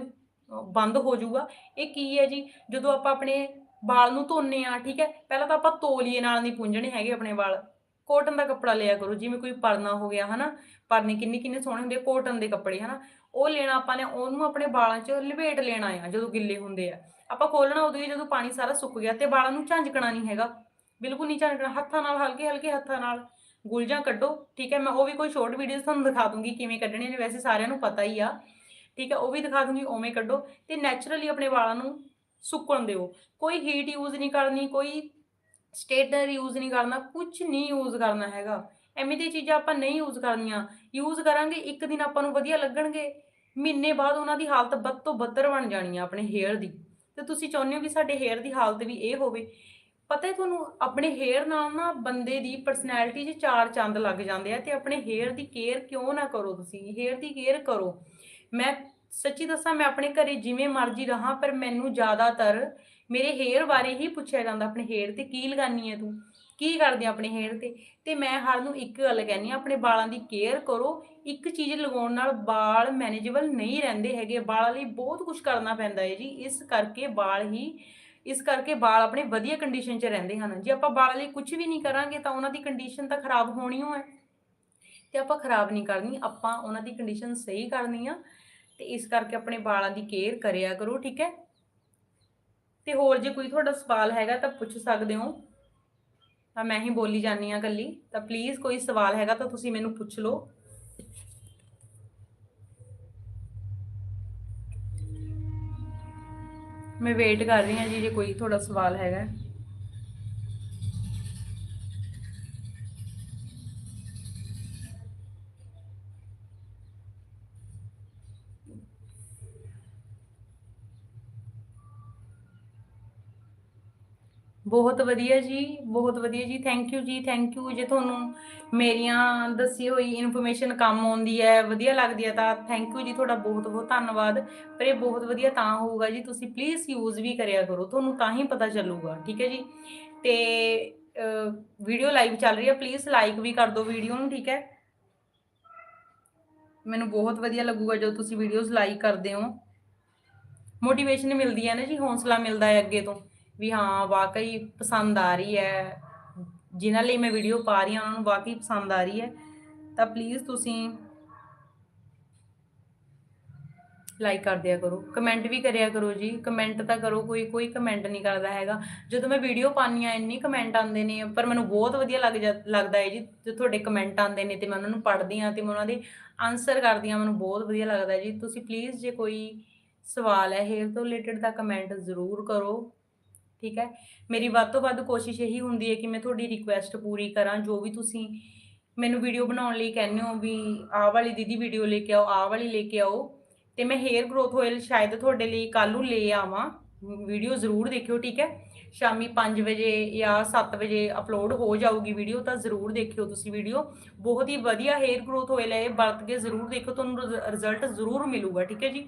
ਬੰਦ ਹੋ ਜਾਊਗਾ। ਇਹ ਕੀ ਹੈ ਜੀ? ਜਦੋਂ ਆਪਾਂ ਆਪਣੇ ਵਾਲ ਨੂੰ ਧੋਨੇ ਆ, ਠੀਕ ਹੈ? ਪਹਿਲਾਂ ਤਾਂ ਆਪਾਂ ਤੋਲੀਏ ਨਾਲ ਨਹੀਂ ਪੂੰਝਣੇ ਹੈਗੇ ਆਪਣੇ ਵਾਲ। ਕੋਟਨ ਦਾ ਕੱਪੜਾ ਲਿਆ ਕਰੋ, ਜਿਵੇਂ ਕੋਈ ਪਰਨਾ ਹੋ ਗਿਆ, ਹਨਾ? ਪਰਨੇ ਕਿੰਨੇ ਕਿੰਨੇ ਸੋਹਣੇ ਹੁੰਦੇ ਕੋਟਨ ਦੇ ਕੱਪੜੇ, ਹਨਾ? ਉਹ ਲੈਣਾ ਆਪਾਂ ਨੇ, ਉਹਨੂੰ ਆਪਣੇ ਵਾਲਾਂ 'ਚ ਲਪੇਟ ਲੈਣਾ ਆ, ਜਦੋਂ ਗਿੱਲੇ ਹੁੰਦੇ ਆ। ਆਪਾਂ ਖੋਲਣਾ ਉਦੋਂ ਹੀ ਜਦੋਂ ਪਾਣੀ ਸਾਰਾ ਸੁੱਕ ਗਿਆ ਤੇ ਵਾਲਾਂ ਨੂੰ ਝੰਜਕਣਾ ਨਹੀਂ ਹੈਗਾ। ਬਿਲਕੁਲ ਨਹੀਂ ਝਾਂਜਕਣਾ, ਹੱਥਾਂ ਨਾਲ, ਹਲਕੇ ਹਲਕੇ ਹੱਥਾਂ ਨਾਲ। ਗੁਲਜਾਂ ਕੱਢੋ, ਠੀਕ ਹੈ? ਮੈਂ ਉਹ ਵੀ ਕੋਈ ਸ਼ਾਰਟ ਵੀਡੀਓ ਤੁਹਾਨੂੰ ਦਿਖਾ ਦੂੰਗੀ, ਕਿਵੇਂ ਕੱਢਣੇ ਨੇ, ਵੈਸੇ ਸਾਰਿਆਂ ਨੂੰ ਪਤਾ ਹੀ ਆ। ਠੀਕ ਹੈ, ਉਹ ਵੀ ਦਿਖਾ ਦੂੰਗੀ, ਉਵੇਂ ਕੱਢੋ ਤੇ ਨੈਚੁਰਲੀ ਆਪਣੇ ਵਾਲਾਂ ਨੂੰ ਸੁੱਕਣ ਦਿਓ। ਕੋਈ ਹੀਟ ਯੂਜ਼ ਨਹੀਂ ਕਰਨੀ, ਕੋਈ ਸਟੇਟਨਰ ਯੂਜ਼ ਨਹੀਂ ਕਰਨਾ ਕੁਝ ਨਹੀਂ ਯੂਜ਼ ਕਰਨਾ ਹੈਗਾ। ਐਵੇਂ ਦੀਆਂ ਚੀਜ਼ਾਂ ਆਪਾਂ ਨਹੀਂ ਯੂਜ਼ ਕਰਨੀਆਂ। ਯੂਜ਼ ਕਰਾਂਗੇ, ਇੱਕ ਦਿਨ ਆਪਾਂ ਨੂੰ ਵਧੀਆ ਲੱਗਣਗੇ। ਮਹੀਨੇ ਬਾਅਦ ਉਹਨਾਂ ਦੀ ਹਾਲਤ ਬਦ ਤੋਂ ਬੱਤਰ ਬਣ ਜਾਣੀ ਆ ਆਪਣੇ ਹੇਅਰ ਦੀ। ਤੇ ਤੁਸੀਂ ਚਾਹੁੰਦੇ ਹੋ ਵੀ ਸਾਡੇ ਹੇਅਰ ਦੀ ਹਾਲਤ ਵੀ ਇਹ ਹੋਵੇ। ਪਤਾ ਹੈ ਤੁਹਾਨੂੰ, ਆਪਣੇ ਹੇਅਰ ਨਾਲ ਨਾ ਬੰਦੇ ਦੀ ਪਰਸਨੈਲਿਟੀ 'ਚ ਚਾਰ ਚੰਦ ਲੱਗ ਜਾਂਦੇ ਆ ਤੇ ਆਪਣੇ ਹੇਅਰ ਦੀ ਕੇਅਰ ਕਿਉਂ ਨਾ ਕਰੋ ਤੁਸੀਂ? ਹੇਅਰ ਦੀ ਕੇਅਰ ਕਰੋ। ਮੈਂ ਸੱਚੀ ਦੱਸਾਂ, ਮੈਂ ਆਪਣੇ ਘਰੇ ਜਿਵੇਂ ਮਰਜ਼ੀ ਰਹਾ, ਪਰ ਮੈਨੂੰ ਜ਼ਿਆਦਾਤਰ ਮੇਰੇ ਹੇਅਰ ਬਾਰੇ ਹੀ ਪੁੱਛਿਆ ਜਾਂਦਾ, ਆਪਣੇ ਹੇਅਰ ਤੇ ਕੀ ਲਗਾਨੀ ਹੈ ਤੂੰ? ਕੀ ਕਰਦੀ ਆਪਣੇ ਹੇਅਰ ਤੇ? ਤੇ ਮੈਂ ਹਰ ਨੂੰ ਇੱਕ ਗੱਲ ਕਹਿੰਦੀ ਆ, ਆਪਣੇ ਵਾਲਾਂ ਦੀ ਕੇਅਰ ਕਰੋ, ਇੱਕ ਚੀਜ਼ ਲਗਾਉਣ ਨਾਲ ਵਾਲ ਮੈਨੇਜੇਬਲ ਨਹੀਂ ਰਹਿੰਦੇ ਹੈਗੇ, ਵਾਲਾਂ ਲਈ ਬਹੁਤ ਕੁਝ ਕਰਨਾ ਪੈਂਦਾ ਹੈ ਜੀ, ਇਸ ਕਰਕੇ ਵਾਲ ਹੀ, ਇਸ ਕਰਕੇ ਵਾਲ ਆਪਣੇ ਵਧੀਆ ਕੰਡੀਸ਼ਨ 'ਚ ਰਹਿੰਦੇ ਹਨ। ਜੇ ਆਪਾਂ ਵਾਲਾਂ ਲਈ ਕੁਝ ਵੀ ਨਹੀਂ ਕਰਾਂਗੇ, ਤਾਂ ਉਹਨਾਂ ਦੀ ਕੰਡੀਸ਼ਨ ਤਾਂ ਖਰਾਬ ਹੋਣੀ ਓ ਹੈ। ਤੇ ਆਪਾਂ ਖਰਾਬ ਨਹੀਂ ਕਰਨੀ, ਆਪਾਂ ਉਹਨਾਂ ਦੀ ਕੰਡੀਸ਼ਨ ਸਹੀ ਕਰਨੀ ਆ ਤੇ ਇਸ ਕਰਕੇ ਆਪਣੇ ਵਾਲਾਂ ਦੀ ਕੇਅਰ ਕਰਿਆ ਕਰੋ, ਠੀਕ ਹੈ? ਤੇ ਹੋਰ ਜੇ ਕੋਈ ਤੁਹਾਡਾ ਸਵਾਲ ਹੈਗਾ ਤਾਂ ਪੁੱਛ ਸਕਦੇ ਹੋ। ਤਾਂ ਮੈਂ ਹੀ ਬੋਲੀ ਜਾਨੀ ਆ ਕੱਲੀ ਤਾਂ ਪਲੀਜ਼ ਕੋਈ ਸਵਾਲ ਹੈਗਾ ਤਾਂ ਤੁਸੀਂ ਮੈਨੂੰ ਪੁੱਛ ਲਓ। ਮੈਂ ਵੇਟ ਕਰ ਰਹੀ ਹਾਂ ਜੀ, ਜੇ ਕੋਈ ਤੁਹਾਡਾ ਸਵਾਲ ਹੈਗਾ। ਬਹੁਤ ਵਧੀਆ ਜੀ, ਬਹੁਤ ਵਧੀਆ ਜੀ ਥੈਂਕ ਯੂ ਜੀ ਥੈਂਕ ਯੂ ਜੇ ਤੁਹਾਨੂੰ ਮੇਰੀਆਂ ਦੱਸੀ ਹੋਈ ਇਨਫੋਰਮੇਸ਼ਨ ਕੰਮ ਆਉਂਦੀ ਹੈ, ਵਧੀਆ ਲੱਗਦੀ ਹੈ ਤਾਂ ਥੈਂਕ ਯੂ ਜੀ ਤੁਹਾਡਾ ਬਹੁਤ ਬਹੁਤ ਧੰਨਵਾਦ, ਪਰ ਇਹ ਬਹੁਤ ਵਧੀਆ ਤਾਂ ਹੋਊਗਾ ਜੀ, ਤੁਸੀਂ ਪਲੀਜ਼ ਯੂਜ਼ ਵੀ ਕਰਿਆ ਕਰੋ, ਤੁਹਾਨੂੰ ਤਾਂ ਹੀ ਪਤਾ ਚੱਲੂਗਾ, ਠੀਕ ਹੈ ਜੀ? ਤੇ ਵੀਡੀਓ ਲਾਈਵ ਚੱਲ ਰਹੀ ਹੈ ਪਲੀਜ਼ ਲਾਈਕ ਵੀ ਕਰ ਦਿਓ ਵੀਡੀਓ ਨੂੰ, ਠੀਕ ਹੈ? ਮੈਨੂੰ ਬਹੁਤ ਵਧੀਆ ਲੱਗੂਗਾ ਜਦੋਂ ਤੁਸੀਂ ਵੀਡੀਓਜ਼ ਲਾਈਕ ਕਰਦੇ ਹੋ। ਮੋਟੀਵੇਸ਼ਨ ਮਿਲਦੀ ਹੈ ਨਾ ਜੀ, ਹੌਸਲਾ ਮਿਲਦਾ ਹੈ ਅੱਗੇ ਤੋਂ। ਵੀ ਹਾਂ, ਵਾਕਈ ਪਸੰਦ ਆ ਰਹੀ ਹੈ। ਜਿਨ੍ਹਾਂ ਲਈ ਮੈਂ ਵੀਡੀਓ ਪਾ ਰਹੀ ਹਾਂ, ਉਹਨਾਂ ਨੂੰ ਵਾਕਈ ਪਸੰਦ ਆ ਰਹੀ ਹੈ। ਤਾਂ ਪਲੀਜ਼ ਤੁਸੀਂ ਲਾਈਕ ਕਰ ਦਿਆ ਕਰੋ। ਕਮੈਂਟ ਵੀ ਕਰਿਆ ਕਰੋ ਜੀ। ਕਮੈਂਟ ਤਾਂ ਕਰੋ, ਕੋਈ ਕੋਈ ਕਮੈਂਟ ਨਹੀਂ ਕਰਦਾ ਹੈਗਾ। ਜਦੋਂ ਮੈਂ ਵੀਡੀਓ ਪਾਉਂਦੀ ਆ ਇੰਨੀ ਕਮੈਂਟ ਆਉਂਦੇ ਨੇ, ਪਰ ਮੈਨੂੰ ਬਹੁਤ ਵਧੀਆ ਲੱਗ ਜਾ- ਲੱਗਦਾ ਹੈ ਜੀ। ਜੇ ਤੁਹਾਡੇ ਕਮੈਂਟ ਆਉਂਦੇ ਨੇ ਤੇ ਮੈਂ ਉਹਨਾਂ ਨੂੰ ਪੜ੍ਹਦੀ ਆ ਤੇ ਮੈਂ ਉਹਨਾਂ ਦੇ ਆਨਸਰ ਕਰਦੀ ਆ ਮੈਨੂੰ ਬਹੁਤ ਵਧੀਆ ਲੱਗਦਾ ਜੀ। ਤੁਸੀਂ ਪਲੀਜ਼ ਜੇ ਕੋਈ ਸਵਾਲ ਹੈ ਹੇਅਰ ਤੋਂ ਰਿਲੇਟਡ ਤਾਂ ਕਮੈਂਟ ਜ਼ਰੂਰ ਕਰੋ। ਠੀਕ ਹੈ? ਮੇਰੀ ਵੱਧ ਤੋਂ ਵੱਧ ਕੋਸ਼ਿਸ਼ ਇਹੀ ਹੁੰਦੀ ਹੈ ਕਿ ਮੈਂ ਤੁਹਾਡੀ ਰਿਕੁਐਸਟ ਪੂਰੀ ਕਰਾਂ, ਜੋ ਵੀ ਤੁਸੀਂ ਮੈਨੂੰ ਵੀਡੀਓ ਬਣਾਉਣ ਲਈ ਕਹਿੰਦੇ ਹੋ ਵੀ ਆਹ ਵਾਲੀ ਦੀਦੀ ਵੀਡੀਓ ਲੈ ਕੇ ਆਓ, ਆਹ ਵਾਲੀ ਲੈ ਕੇ ਆਓ, ਤੇ ਮੈਂ ਹੇਅਰ ਗਰੋਥ ਆਇਲ ਸ਼ਾਇਦ ਤੁਹਾਡੇ ਲਈ ਕੱਲ ਨੂੰ ਲੈ ਆਵਾਂ ਵੀਡੀਓ ਜ਼ਰੂਰ ਦੇਖਿਓ, ਠੀਕ ਹੈ? ਸ਼ਾਮੀ 5 ਵਜੇ ਜਾਂ 7 ਵਜੇ ਅਪਲੋਡ ਹੋ ਜਾਊਗੀ ਵੀਡੀਓ ਤਾਂ ਜ਼ਰੂਰ ਦੇਖਿਓ ਤੁਸੀਂ ਵੀਡੀਓ ਬਹੁਤ ਹੀ ਵਧੀਆ ਹੇਅਰ ਗਰੋਥ ਓਇਲ ਹੈ ਇਹ, ਵਰਤ ਕੇ ਜ਼ਰੂਰ ਦੇਖੋ ਤੁਹਾਨੂੰ ਰਿਜ਼ਲਟ ਜ਼ਰੂਰ ਮਿਲੂਗਾ, ਠੀਕ ਹੈ ਜੀ?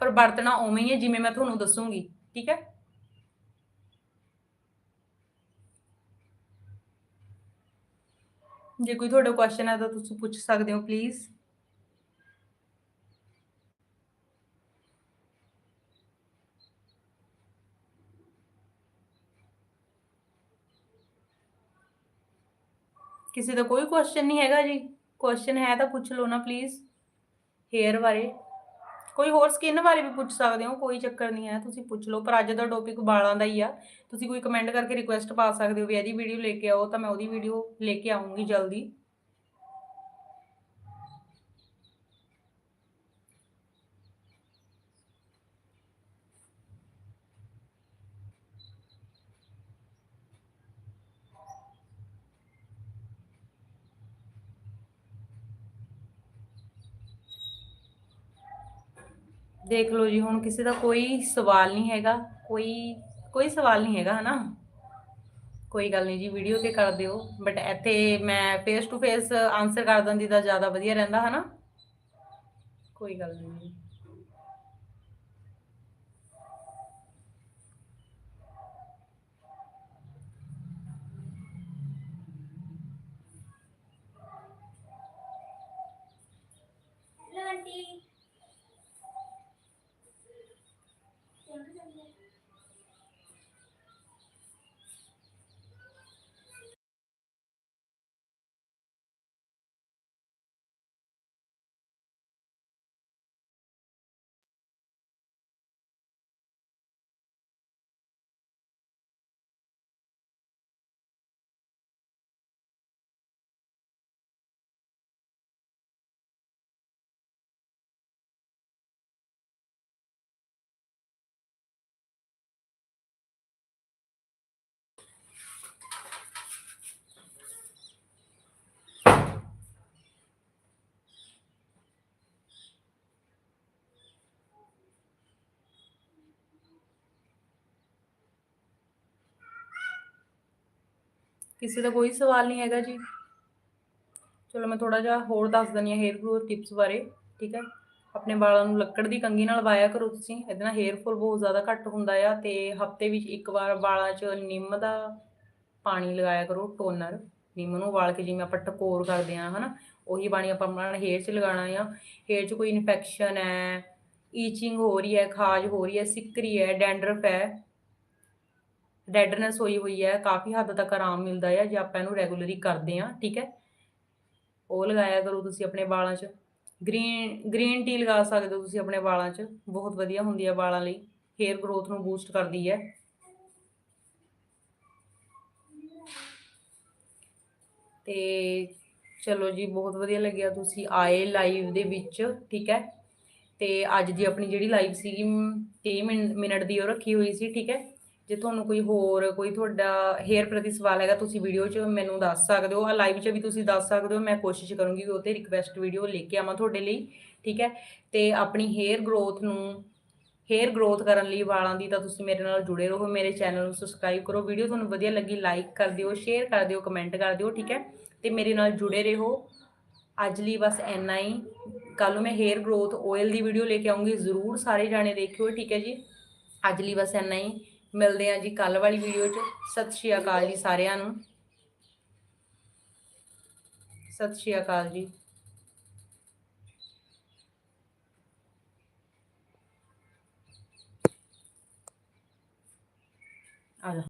ਪਰ ਵਰਤਣਾ ਉਵੇਂ ਹੀ ਹੈ ਜਿਵੇਂ ਮੈਂ ਤੁਹਾਨੂੰ ਦੱਸੂਗੀ। ਠੀਕ ਹੈ ਜੇ ਕੋਈ ਤੁਹਾਡਾ ਕੁਐਸਚਨ ਹੈ ਤਾਂ ਤੁਸੀਂ ਪੁੱਛ ਸਕਦੇ ਹੋ ਪਲੀਜ਼ ਕਿਸੇ ਦਾ ਕੋਈ ਕੁਐਸਚਨ ਨਹੀਂ ਹੈਗਾ ਜੀ। ਕੁਐਸਚਨ ਹੈ ਤਾਂ ਪੁੱਛ ਲਓ ਨਾ ਪਲੀਜ਼ ਹੇਅਰ ਬਾਰੇ। ਕੋਈ ਹੋਰ ਸਕਿਨ ਬਾਰੇ ਵੀ ਪੁੱਛ ਸਕਦੇ ਹੋ, ਕੋਈ ਚੱਕਰ ਨਹੀਂ ਹੈ, ਤੁਸੀਂ ਪੁੱਛ ਲਓ, ਪਰ ਅੱਜ ਦਾ ਟੌਪਿਕ ਵਾਲਾਂ ਦਾ ਹੀ ਆ। ਤੁਸੀਂ ਕੋਈ ਕਮੈਂਟ ਕਰਕੇ ਰਿਕੁਐਸਟ ਪਾ ਸਕਦੇ ਹੋ ਵੀ ਇਹਦੀ ਵੀਡੀਓ ਲੈ ਕੇ ਆਓ, ਤਾਂ ਮੈਂ ਉਹਦੀ ਵੀਡੀਓ ਲੈ ਕੇ ਆਉਂਗੀ ਜਲਦੀ। ਦੇਖ ਲਓ ਜੀ, ਹੁਣ ਕਿਸੇ ਦਾ ਕੋਈ ਸਵਾਲ ਨਹੀਂ ਹੈਗਾ, ਕੋਈ ਕੋਈ ਸਵਾਲ ਨਹੀਂ ਹੈਗਾ, ਹਨਾ? ਕੋਈ ਗੱਲ ਨਹੀਂ ਜੀ ਵੀਡੀਓ ਤੇ ਕਰ ਦਿਓ ਬਟ ਇੱਥੇ ਮੈਂ ਫੇਸ ਟੂ ਫੇਸ ਆਨਸਰ ਕਰ ਦਿੰਦੀ ਤਾਂ ਜ਼ਿਆਦਾ ਵਧੀਆ ਰਹਿੰਦਾ, ਹਨਾ? ਕੋਈ ਗੱਲ ਨਹੀਂ ਜੀ ਕਿਸੇ ਦਾ ਕੋਈ ਸਵਾਲ ਨਹੀਂ ਹੈਗਾ ਜੀ। ਚਲੋ ਮੈਂ ਥੋੜਾ ਜਿਹਾ ਹੋਰ ਦੱਸ ਦਿੰਦੀ ਹਾਂ ਹੇਅਰ ਗਰੋਥ ਟਿਪਸ ਬਾਰੇ, ਠੀਕ ਹੈ। ਆਪਣੇ ਵਾਲਾਂ ਨੂੰ ਲੱਕੜ ਦੀ ਕੰਘੀ ਨਾਲ ਵਾਇਆ ਕਰੋ ਤੁਸੀਂ, ਇਹਦੇ ਨਾਲ ਹੇਅਰ ਫਾਲ ਬਹੁਤ ਜ਼ਿਆਦਾ ਘੱਟ ਹੁੰਦਾ ਆ ਤੇ ਹਫ਼ਤੇ ਵਿੱਚ ਇੱਕ ਵਾਰ ਵਾਲਾਂ 'ਚ ਨਿੰਮ ਦਾ ਪਾਣੀ ਲਗਾਇਆ ਕਰੋ ਟੋਨਰ ਨਿੰਮ ਨੂੰ ਉਬਾਲ ਕੇ ਜਿਵੇਂ ਆਪਾਂ ਟਕੋਰ ਕਰਦੇ ਆ ਹਨਾ, ਉਹੀ ਪਾਣੀ ਆਪਾਂ ਆਪਣਾ ਹੇਅਰ 'ਚ ਲਗਾਉਣਾ ਆ। ਹੇਅਰ 'ਚ ਕੋਈ ਇਨਫੈਕਸ਼ਨ ਹੈ ਈਚਿੰਗ ਹੋ ਰਹੀ ਹੈ, ਖਾਜ ਹੋ ਰਹੀ ਹੈ, ਸਿੱਕਰੀ ਹੈ ਡੈਂਡਰਫ ਹੈ ਡੈਡਨੈਸ ਹੋਈ ਹੋਈ ਹੈ, ਕਾਫੀ ਹੱਦ ਤੱਕ ਆਰਾਮ ਮਿਲਦਾ ਹੈ ਜੇ ਆਪਾਂ ਇਹਨੂੰ ਰੈਗੂਲਰੀ ਕਰਦੇ ਆ ਠੀਕ ਹੈ। ਉਹ ਲਗਾਇਆ ਕਰੋ ਤੁਸੀਂ ਆਪਣੇ ਵਾਲਾਂ 'ਚ। ਗ੍ਰੀਨ ਗ੍ਰੀਨ ਟੀ ਲਗਾ ਸਕਦੇ ਹੋ ਤੁਸੀਂ ਆਪਣੇ ਵਾਲਾਂ 'ਚ। ਬਹੁਤ ਵਧੀਆ ਹੁੰਦੀ ਹੈ ਵਾਲਾਂ ਲਈ। ਹੇਅਰ ਗਰੋਥ ਨੂੰ ਬੂਸਟ ਕਰਦੀ ਹੈ। ਤੇ ਚਲੋ ਜੀ, ਬਹੁਤ ਵਧੀਆ ਲੱਗਿਆ ਤੁਸੀਂ ਆਏ ਲਾਈਵ ਦੇ ਵਿੱਚ, ਠੀਕ ਹੈ। ਤੇ ਅੱਜ ਦੀ ਆਪਣੀ ਜਿਹੜੀ ਲਾਈਵ ਸੀਗੀ 30 ਮਿੰਟ ਦੀ ਉਹ ਰੱਖੀ ਹੋਈ ਸੀ, ਠੀਕ ਹੈ। ਜੇ ਤੁਹਾਨੂੰ ਕੋਈ ਹੋਰ, ਕੋਈ ਤੁਹਾਡਾ ਹੇਅਰ ਪ੍ਰਤੀ ਸਵਾਲ ਹੈਗਾ, ਤੁਸੀਂ ਵੀਡੀਓ 'ਚ ਮੈਨੂੰ ਦੱਸ ਸਕਦੇ ਹੋ ਆ ਲਾਈਵ 'ਚ ਵੀ ਤੁਸੀਂ ਦੱਸ ਸਕਦੇ ਹੋ, ਮੈਂ ਕੋਸ਼ਿਸ਼ ਕਰੂੰਗੀ ਕਿ ਉਹ ਤੇ ਰਿਕਵੈਸਟ ਵੀਡੀਓ ਲੈ ਕੇ ਆਵਾਂ ਤੁਹਾਡੇ ਲਈ, ਠੀਕ ਹੈ? ਤੇ ਆਪਣੀ ਹੇਅਰ ਗਰੋਥ ਨੂੰ ਹੇਅਰ ਗਰੋਥ ਕਰਨ ਲਈ ਵਾਲਾਂ ਦੀ ਤਾਂ ਤੁਸੀਂ ਮੇਰੇ ਨਾਲ ਜੁੜੇ ਰਹੋ, ਮੇਰੇ ਚੈਨਲ ਨੂੰ ਸਬਸਕ੍ਰਾਈਬ ਕਰੋ ਵੀਡੀਓ ਤੁਹਾਨੂੰ ਵਧੀਆ ਲੱਗੀ ਲਾਈਕ ਕਰ ਦਿਓ ਸ਼ੇਅਰ ਕਰ ਦਿਓ ਕਮੈਂਟ ਕਰ ਦਿਓ, ਠੀਕ ਹੈ? ਤੇ ਮੇਰੇ ਨਾਲ ਜੁੜੇ ਰਹੋ, ਅੱਜ ਲਈ ਬਸ ਇੰਨਾ ਹੀ ਕੱਲ ਨੂੰ ਮੈਂ ਹੇਅਰ ਗਰੋਥ ਆਇਲ ਦੀ ਵੀਡੀਓ ਲੈ ਕੇ ਆਉਂਗੀ, ਜ਼ਰੂਰ ਸਾਰੇ ਜਾਣੇ ਦੇਖਿਓ, ਠੀਕ ਹੈ ਜੀ? ਅੱਜ ਲਈ ਬਸ ਇੰਨਾ ਹੀ। ਮਿਲਦੇ ਆਂ ਜੀ ਕੱਲ ਵਾਲੀ ਵੀਡੀਓ 'ਚ। ਸਤਿ ਸ਼੍ਰੀ ਅਕਾਲ ਜੀ ਸਾਰਿਆਂ ਨੂੰ। ਸਤਿ ਸ਼੍ਰੀ ਅਕਾਲ ਜੀ।